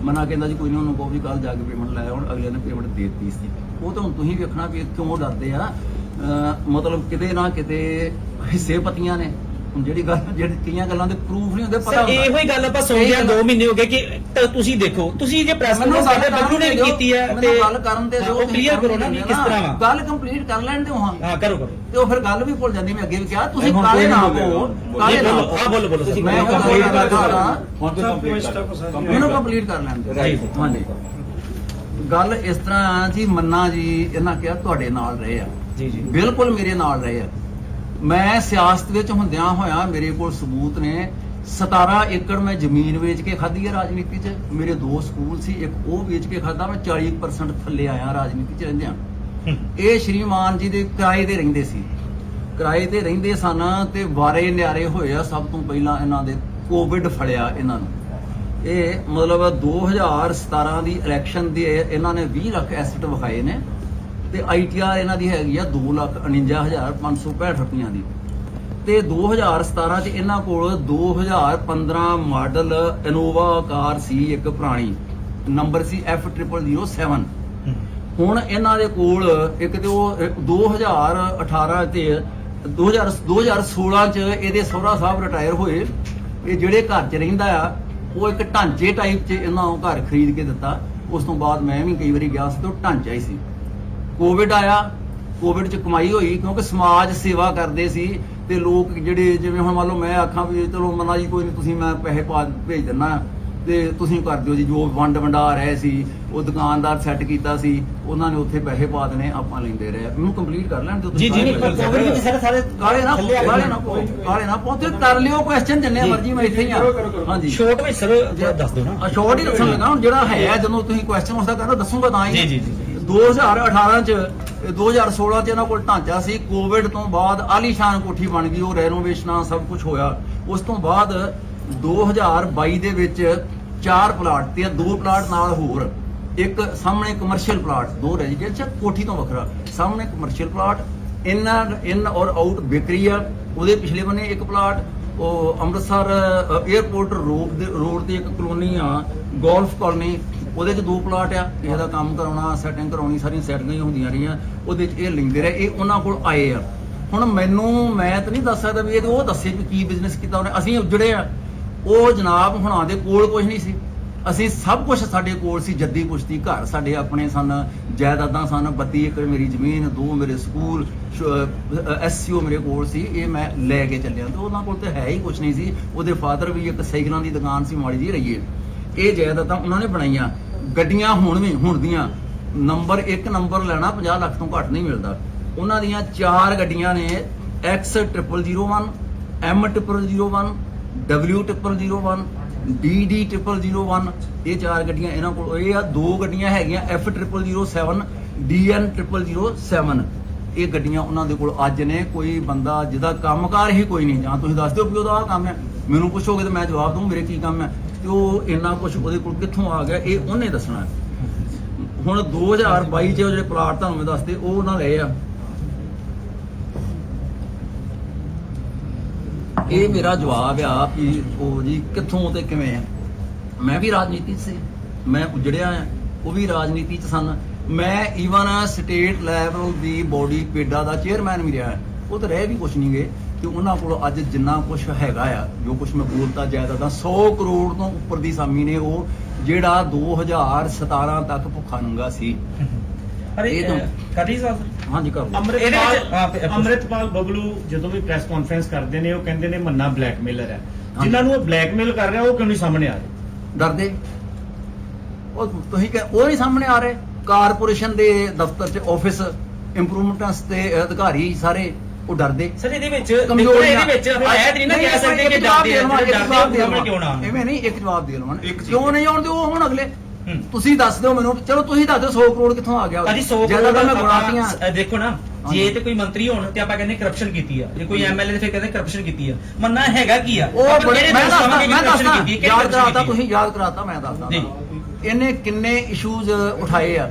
ਮੰਨਾ ਕਹਿੰਦਾ ਜੀ ਕੋਈ ਨਹੀਂ, ਉਹਨੂੰ ਕਹੋ ਵੀ ਕੱਲ ਜਾ ਕੇ ਪੇਮੈਂਟ ਲੈ ਹੁਣ ਅਗਲੇ ਨੇ ਪੇਮੈਂਟ ਦੇ ਦਿੱਤੀ ਸੀ। ਉਹ ਤਾਂ ਹੁਣ ਤੁਸੀਂ ਵੇਖਣਾ ਵੀ ਕਿਉਂ ਡਰਦੇ ਆ। ਮਤਲਬ ਕਿਤੇ ਨਾ ਕਿਤੇ ਹਿੱਸੇ ਪਤੀਆਂ ਨੇ। ਹੁਣ ਜਿਹੜੀ ਗੱਲ ਜਿਹੜੀ ਕਈਆਂ ਗੱਲਾਂ ਦੇ ਪ੍ਰੂਫ ਨਹੀਂ ਹੁੰਦੇ ਪਤਾ ਸਰ ਇਹੋ ਹੀ ਗੱਲ ਆਪਾਂ ਸੁਣ ਲਿਆ ਗੱਲ- 2 ਮਹੀਨੇ ਹੋ ਗਏ ਕਿ ਤਾਂ ਤੁਸੀਂ ਦੇਖੋ ਤੁਸੀਂ ਜੇ ਪ੍ਰੈਸ ਮੈਨੂੰ ਗੱਲ ਸਾਡੇ ਬੱਬੂ ਨੇ ਵੀ ਕਰਨ ਕੀਤੀ ਹੈ ਮੈਨੂੰ ਗੱਲ ਕਰਨ ਦੇ ਹਾਂ, ਦਿਓ ਉਹ ਕਲੀਅਰ ਕਰੋ ਨਾ ਕਿ ਕਿਸ ਤਰ੍ਹਾਂ ਵਾ। ਗੱਲ ਕੰਪਲੀਟ ਕਰ ਲੈਣ ਦਿਓ ਹਾਂ। ਹਾਂ ਕਰੋ ਕਰੋ। ਤੇ ਉਹ ਫਿਰ ਗੱਲ ਵੀ ਭੁੱਲ ਜਾਂਦੀ ਮੈਂ ਅੱਗੇ ਵੀ ਕਿਹਾ ਤੁਸੀਂ ਹੁਣ ਕਾਲੇ ਕੋਈ ਨਾ ਨਹੀਂ ਹੋ। ਬੋਲੇਗਾ। ਕਾਲੇ ਨਾ ਬੋਲੋ, ਹੋ। ਹਾਂ, ਬੋਲੋ, ਬੋਲੋ, ਸਰ। ਮੈਂ ਕੰਪਲੀਟ ਕੰਪਲੀਟ ਕਰ। ਰਹਾ ਹੁਣ ਤੋਂ ਕੰਪਲੀਟ ਕਰ ਮੈਨੂੰ ਕੰਪਲੀਟ ਕਰ ਲੈਣ ਦਿਓ. ਹਾਂਜੀ। ਗੱਲ ਇਸ ਤਰ੍ਹਾਂ ਜੀ ਮੰਨਾ ਜੀ ਇਹਨਾਂ ਕਿਹਾ ਤੁਹਾਡੇ ਨਾਲ ਰਹੇ ਆ। ਜੀ ਜੀ। ਬਿਲਕੁਲ ਮੇਰੇ ਨਾਲ ਰਹੇ ਆ। ਮੈਂ ਸਿਆਸਤ ਵਿੱਚ ਹੁੰਦਿਆਂ ਹੋਇਆਂ ਮੇਰੇ ਕੋਲ ਸਬੂਤ ਨੇ 17 ਏਕੜ ਮੈਂ ਜ਼ਮੀਨ ਵੇਚ ਕੇ ਖਾਧੀ ਹੈ ਰਾਜਨੀਤੀ 'ਚ। ਮੇਰੇ ਦੋ ਸਕੂਲ ਸੀ ਇੱਕ ਉਹ ਵੇਚ ਕੇ ਖਾਧਾ ਮੈਂ 40% ਥੱਲੇ ਆਇਆ ਰਾਜਨੀਤੀ 'ਚ ਰਹਿੰਦਿਆਂ। ਇਹ ਸ਼੍ਰੀਮਾਨ ਜੀ ਦੇ ਕਿਰਾਏ ਤੇ ਰਹਿੰਦੇ ਸੀ। ਕਿਰਾਏ ਤੇ ਰਹਿੰਦੇ ਸਨ ਤੇ ਵਾਰੇ ਨਿਆਰੇ ਹੋਏ ਆ ਸਭ ਤੋਂ ਪਹਿਲਾਂ ਇਹਨਾਂ ਦੇ ਕੋਵਿਡ ਫੜਿਆ ਇਹਨਾਂ ਨੂੰ। ਇਹ ਮਤਲਬ 2017 ਦੀ ਇਲੈਕਸ਼ਨ ਦੇ ਇਹਨਾਂ ਨੇ 20 ਲੱਖ ਐਸਟ ਵਿਖਾਏ ਨੇ। ਤੇ ਆਈਟੀਆਰ ਇਹਨਾਂ ਦੀ ਹੈਗੀ ਆ 249565 ਰੁਪਈਆਂ ਦੀ। ਤੇ 2017 ਚ ਇਹਨਾਂ ਕੋਲ 2015 ਮਾਡਲ ਇਨੋਵਾ ਕਾਰ ਸੀ ਇੱਕ ਪੁਰਾਣੀ। ਨੰਬਰ ਸੀ F0007 ਹੁਣ ਇਹਨਾਂ ਦੇ ਕੋਲ ਇੱਕ ਤੇ ਉਹ ਇੱਕ 2018 ਤੇ 2000 2016 ਚ ਇਹਦੇ ਸਹੁਰਾ ਸਾਹਿਬ ਰਿਟਾਇਰ ਹੋਏ। ਇਹ ਜਿਹੜੇ ਘਰ 'ਚ ਰਹਿੰਦਾ ਆ ਉਹ ਇੱਕ ਢਾਂਚੇ ਟਾਈਪ 'ਚ ਇਹਨਾਂ ਨੂੰ ਘਰ ਖਰੀਦ ਕੇ ਦਿੱਤਾ। ਉਸ ਤੋਂ ਬਾਅਦ ਮੈਂ ਵੀ ਕਈ ਵਾਰੀ ਗਿਆ ਸੀ ਤੇ ਉਹ ਢਾਂਚਾ ਹੀ ਸੀ। ਕੋਵਿਡ ਆਇਆ ਕੋਵਿਡ 'ਚ ਕਮਾਈ ਹੋਈ ਕਿਉਂਕਿ ਸਮਾਜ ਸੇਵਾ ਕਰਦੇ ਸੀ ਤੇ ਲੋਕ ਜਿਹੜੇ ਜਿਵੇਂ ਹੁਣ ਮੰਨ ਲਓ ਮੈਂ ਆਖਾਂ ਵੀ ਚਲੋ ਮਨਾ ਜੀ ਕੋਈ ਨਹੀਂ ਤੁਸੀਂ ਮੈਂ ਪੈਸੇ ਪਾ ਭੇਜ ਦਿੰਨਾ। ਤੇ ਤੁਸੀਂ ਕਰ ਦਿਓ ਜੀ ਜੋ ਵੰਡ ਵੰਡਾ ਰਹੇ ਸੀ ਉਹ ਦੁਕਾਨਦਾਰ ਸੈੱਟ ਕੀਤਾ ਸੀ ਉਹਨਾਂ ਨੇ ਉੱਥੇ ਪੈਸੇ ਪਾ ਦੇਣੇ ਆਪਾਂ ਲੈਂਦੇ ਰਹੇ। ਮੈਨੂੰ ਕੰਪਲੀਟ ਕਰ ਲੈਣ ਦਿਓ ਜੀ ਜੀ ਨਹੀਂ ਸਾਰੇ ਕੋਵਿਡ ਵਿੱਚ ਸਾਰੇ ਸਾਰੇ ਕਾਲੇ ਨਾ ਕਾਲੇ ਨਾ ਕਾਲੇ ਨਾ। ਪਹੁੰਚੇ ਕਰ ਲਿਓ ਕੁਐਸਚਨ ਜਿੰਨੇ। ਮਰਜ਼ੀ ਮੈਂ ਇੱਥੇ ਹੀ ਆ। ਹਾਂਜੀ। ਸ਼ੋਰਟ ਵਿੱਚ ਸਰ ਦੱਸ ਦਿਓ ਨਾ। ਸ਼ਾਰਟ ਹੀ ਦੱਸਣ ਲੱਗਾ ਹੁਣ ਜਿਹੜਾ ਹੈ ਜਦੋਂ ਤੁਸੀਂ ਕੁਐਸਚਨ ਉਸਦਾ ਕਰਨਾ ਦੱਸੂਗਾ ਤਾਂ ਹੀ। ਜੀ, ਜੀ, ਜੀ। 2018 ਚ, ਇਹ 2016 ਚ ਇਹਨਾਂ ਕੋਲ ਢਾਂਚਾ ਸੀ। ਕੋਵਿਡ ਤੋਂ ਬਾਅਦ ਆਲੀਸ਼ਾਨ ਕੋਠੀ ਬਣ ਗਈ, ਉਹ ਰੈਨੋਵੇਸ਼ਨਾਂ ਸਭ ਕੁਝ ਹੋਇਆ। ਉਸ ਤੋਂ ਬਾਅਦ 2022 ਦੇ ਵਿੱਚ ਚਾਰ ਪਲਾਟ ਤੇ ਦੋ ਪਲਾਟ ਨਾਲ ਹੋਰ, ਇੱਕ ਸਾਹਮਣੇ ਕਮਰਸ਼ੀਅਲ ਪਲਾਟ, ਦੋ ਰੈਜ਼ੀਡੈਂਸ਼ੀਅਲ ਕੋਠੀ ਤੋਂ ਵੱਖਰਾ। ਸਾਹਮਣੇ ਕਮਰਸ਼ੀਅਲ ਪਲਾਟ, ਇਨ ਇਨ ਔਰ ਆਊਟ ਬੇਕਰੀ ਆ। ਉਹਦੇ ਪਿਛਲੇ ਬੰਨੇ ਇੱਕ ਪਲਾਟ, ਉਹ ਅੰਮ੍ਰਿਤਸਰ 에ਅਰਪੋਰਟ ਰੋਡ ਦੇ, ਰੋਡ ਤੇ ਇੱਕ ਕਲੋਨੀ ਆ ਗੋਲਫ ਕਾਲਨੀ ਉਹਦੇ 'ਚ ਦੋ ਪਲਾਟ ਆ, ਕਿਸੇ ਦਾ ਕੰਮ ਕਰਾਉਣਾ ਸੈਟਿੰਗ ਕਰਾਉਣੀ, ਸਾਰੀਆਂ ਸੈਟਿੰਗਾਂ ਹੀ ਹੁੰਦੀਆਂ ਰਹੀਆਂ। ਉਹਦੇ 'ਚ ਇਹ ਲੈਂਦੇ ਰਹੇ, ਇਹ ਉਹਨਾਂ ਕੋਲ ਆਏ ਆ। ਹੁਣ ਮੈਨੂੰ, ਮੈਂ ਤਾਂ ਨਹੀਂ ਦੱਸ ਸਕਦਾ ਵੀ ਇਹ ਉਹ ਦੱਸੇ ਵੀ ਕੀ ਬਿਜ਼ਨਸ ਕੀਤਾ ਉਹਨੇ। ਅਸੀਂ ਉਜੜੇ ਆ। ਉਹ ਜਨਾਬ ਹੁਣ ਦੇ ਕੋਲ ਕੁਝ ਨਹੀਂ ਸੀ। ਅਸੀਂ ਸਭ ਕੁਝ ਸਾਡੇ ਕੋਲ ਸੀ, ਜੱਦੀ ਪੁਸ਼ਤੀ, ਘਰ ਸਾਡੇ ਆਪਣੇ ਸਨ, ਜਾਇਦਾਦਾਂ ਸਨ 32 ਏਕੜ ਮੇਰੀ ਜ਼ਮੀਨ, ਦੋ ਮੇਰੇ ਸਕੂਲ ਐਸਸੀਓ ਮੇਰੇ ਕੋਲ ਸੀ, ਇਹ ਮੈਂ ਲੈ ਕੇ ਚੱਲਿਆ। ਤੇ ਉਹਨਾਂ ਕੋਲ ਤੇ ਹੈ ਹੀ ਕੁਝ ਨਹੀਂ ਸੀ। ਉਹਦੇ ਫਾਦਰ ਵੀ ਇੱਕ ਸਾਈਕਲਾਂ ਦੀ ਦੁਕਾਨ ਸੀ, ਮਾੜੀ ਜੀ ਰਹੀਏ। ਇਹ ਜਾਇਦਾਦਾਂ ਉਹਨਾਂ ਨੇ ਬਣਾਈਆਂ। ਗੱਡੀਆਂ ਹੁਣ ਵੀ, ਹੁਣ ਦੀਆਂ। ਨੰਬਰ 1 ਨੰਬਰ ਲੈਣਾ 50 ਲੱਖ ਤੋਂ ਘੱਟ ਨਹੀਂ ਮਿਲਦਾ। ਉਹਨਾਂ ਦੀਆਂ ਚਾਰ ਗੱਡੀਆਂ ਨੇ X0001 M0001 W0001 DD0001 ਇਹ ਚਾਰ ਗੱਡੀਆਂ ਇਹਨਾਂ ਕੋਲ। ਇਹ ਆ ਦੋ ਗੱਡੀਆਂ ਹੈਗੀਆਂ F0007 DN0007 ਇਹ ਗੱਡੀਆਂ ਉਹਨਾਂ ਦੇ ਕੋਲ ਅੱਜ ਨੇ। ਕੋਈ ਬੰਦਾ ਜਿਹਦਾ ਕੰਮਕਾਰ ਹੀ ਕੋਈ ਨਹੀਂ। ਜਾਂ ਤੁਸੀਂ ਦੱਸ ਦਿਓ ਵੀ ਉਹਦਾ ਆਹ ਕੰਮ ਹੈ। ਮੈਨੂੰ ਪੁੱਛੋਗੇ ਤਾਂ ਮੈਂ ਜਵਾਬ ਦਊਂ, ਮੇਰੇ ਕੀ ਕੰਮ ਹੈ? ਤੇ ਉਹ ਇੰਨਾ ਕੁਝ ਉਹਦੇ ਕੋਲ ਕਿੱਥੋਂ ਆ ਗਿਆ, ਇਹ ਉਹਨੇ ਦੱਸਣਾ ਹੁਣ 2022 ਚ ਉਹ ਜਿਹੜੇ ਪਲਾਟ ਤੁਹਾਨੂੰ ਮੈਂ ਦੱਸਦੇ, ਉਹ ਉਹਨਾਂ ਲਏ ਆ। ਇਹ ਮੇਰਾ ਜਵਾਬ ਆ ਕਿ ਉਹ ਜੀ ਕਿੱਥੋਂ ਤੇ ਕਿਵੇਂ ਆ? ਮੈਂ ਵੀ ਰਾਜਨੀਤੀ 'ਚ ਸੀ। ਮੈਂ ਉਜੜਿਆ ਆ। ਉਹ ਵੀ ਰਾਜਨੀਤੀ 'ਚ ਸਨ। ਮੈਂ ਈਵਨ ਸਟੇਟ ਲੈਵਲ ਦੀ ਬੋਡੀ ਪੇਡਾ ਦਾ ਚੇਅਰਮੈਨ ਵੀ ਰਿਹਾ। ਉਹ ਤਾਂ ਰਹਿ ਵੀ ਕੁਛ ਨਹੀਂ ਗਏ ਕਿ ਉਹਨਾਂ ਕੋਲ ਅੱਜ ਜਿੰਨਾ ਕੁਝ ਹੈਗਾ ਆ ਜੋ ਕੁਝ ਮੈਂ ਬੋਲਤਾ ਜਾਇਦਾਦਾਂ 100 ਕਰੋੜ ਤੋਂ ਉੱਪਰ ਦੀ ਸਾਮੀ ਨੇ ਉਹ ਜਿਹੜਾ 2017 ਤੱਕ ਭੁੱਖਾ ਨੰਗਾ ਸੀ। ਅਰੇ ਇਹ ਤਾਂ- ਕਦੀ ਸਾਹਿਬ ਹਾਂਜੀ ਕਰੋ ਅੰਮ੍ਰਿਤਪਾਲ ਬਬਲੂ ਜਦੋਂ ਵੀ ਪ੍ਰੈਸ ਕਾਨਫਰੰਸ ਕਰਦੇ ਨੇ ਉਹ ਕਹਿੰਦੇ ਨੇ ਮੰਨਾ ਬਲੈਕਮੇਲਰ ਹੈ। ਜਿਨ੍ਹਾਂ ਨੂੰ ਉਹ ਬਲੈਕਮੇਲ ਕਰ ਰਿਹਾ ਉਹ ਕਿਉਂ ਨਹੀਂ ਸਾਹਮਣੇ ਆ ਰਹੇ? ਡਰਦੇ। ਉਹ ਤੁਸੀਂ ਕਹ ਉਹ ਨਹੀਂ ਸਾਹਮਣੇ ਆ ਰਹੇ। ਕਾਰਪੋਰੇਸ਼ਨ ਦੇ ਦਫ਼ਤਰ 'ਚ ਆਫਿਸ ਇੰਪਰੂਵਮੈਂਟਸ ਤੇ ਅਧਿਕਾਰੀ ਸਾਰੇ ਉਹ ਡਰਦੇ। ਸਰ ਇਹਦੇ ਵਿੱਚ ਕਮਜ਼ੋਰ ਦੇਖੋ, ਇਹਦੇ ਵਿੱਚ ਇਹ ਨਹੀਂ ਨਾ ਕਹਿ ਸਕਦੇ ਕਿ ਡਰਦੇ ਆ ਡਰਦੇ ਆ, ਕਿਉਂ ਨਾ ਆਉਣ? ਐਵੇਂ ਨਹੀਂ ਇੱਕ ਜਵਾਬ ਦੇ ਲਵਾਂ ਕਿਉਂ ਨਹੀਂ ਆਉਣਦੇ ਉਹ ਹੁਣ ਅਗਲੇ। ਤੁਸੀਂ ਦੱਸ ਦਿਓ ਮੈਨੂੰ। ਚਲੋ ਤੁਸੀਂ ਦੱਸ ਦਿਓ 100 ਕਰੋੜ ਕਿੱਥੋਂ ਆ ਗਿਆ? ਭਾਜੀ 100 ਜ਼ਿਆਦਾ ਤਾਂ ਮੈਂ ਕਰੋੜ ਗੁਣਾਤੀਆਂ ਦੇਖੋ ਨਾ ਜੇ ਤੇ ਕੋਈ ਮੰਤਰੀ ਹੋਣ ਤੇ ਆਪਾਂ ਕਹਿੰਦੇ ਕਰਪਸ਼ਨ ਕੀਤੀ ਆ। ਜੇ ਕੋਈ ਐਮਐਲਏ ਤੇ ਫਿਰ ਕਹਿੰਦੇ ਕਰਪਸ਼ਨ ਕੀਤੀ ਆ। ਮੰਨਣਾ ਹੈਗਾ ਕੀ ਆ? ਉਹ ਬੜੇ ਮੈਂ ਦੋਸ਼ ਦੱਸਦਾ ਯਾਦ ਕਰਾਤਾ ਤੁਸੀਂ ਯਾਦ ਕਰਾਤਾ ਮੈਂ ਦੱਸਦਾ। ਇਹਨੇ ਕਿੰਨੇ ਇਸ਼ੂਜ਼ ਉਠਾਏ ਆ?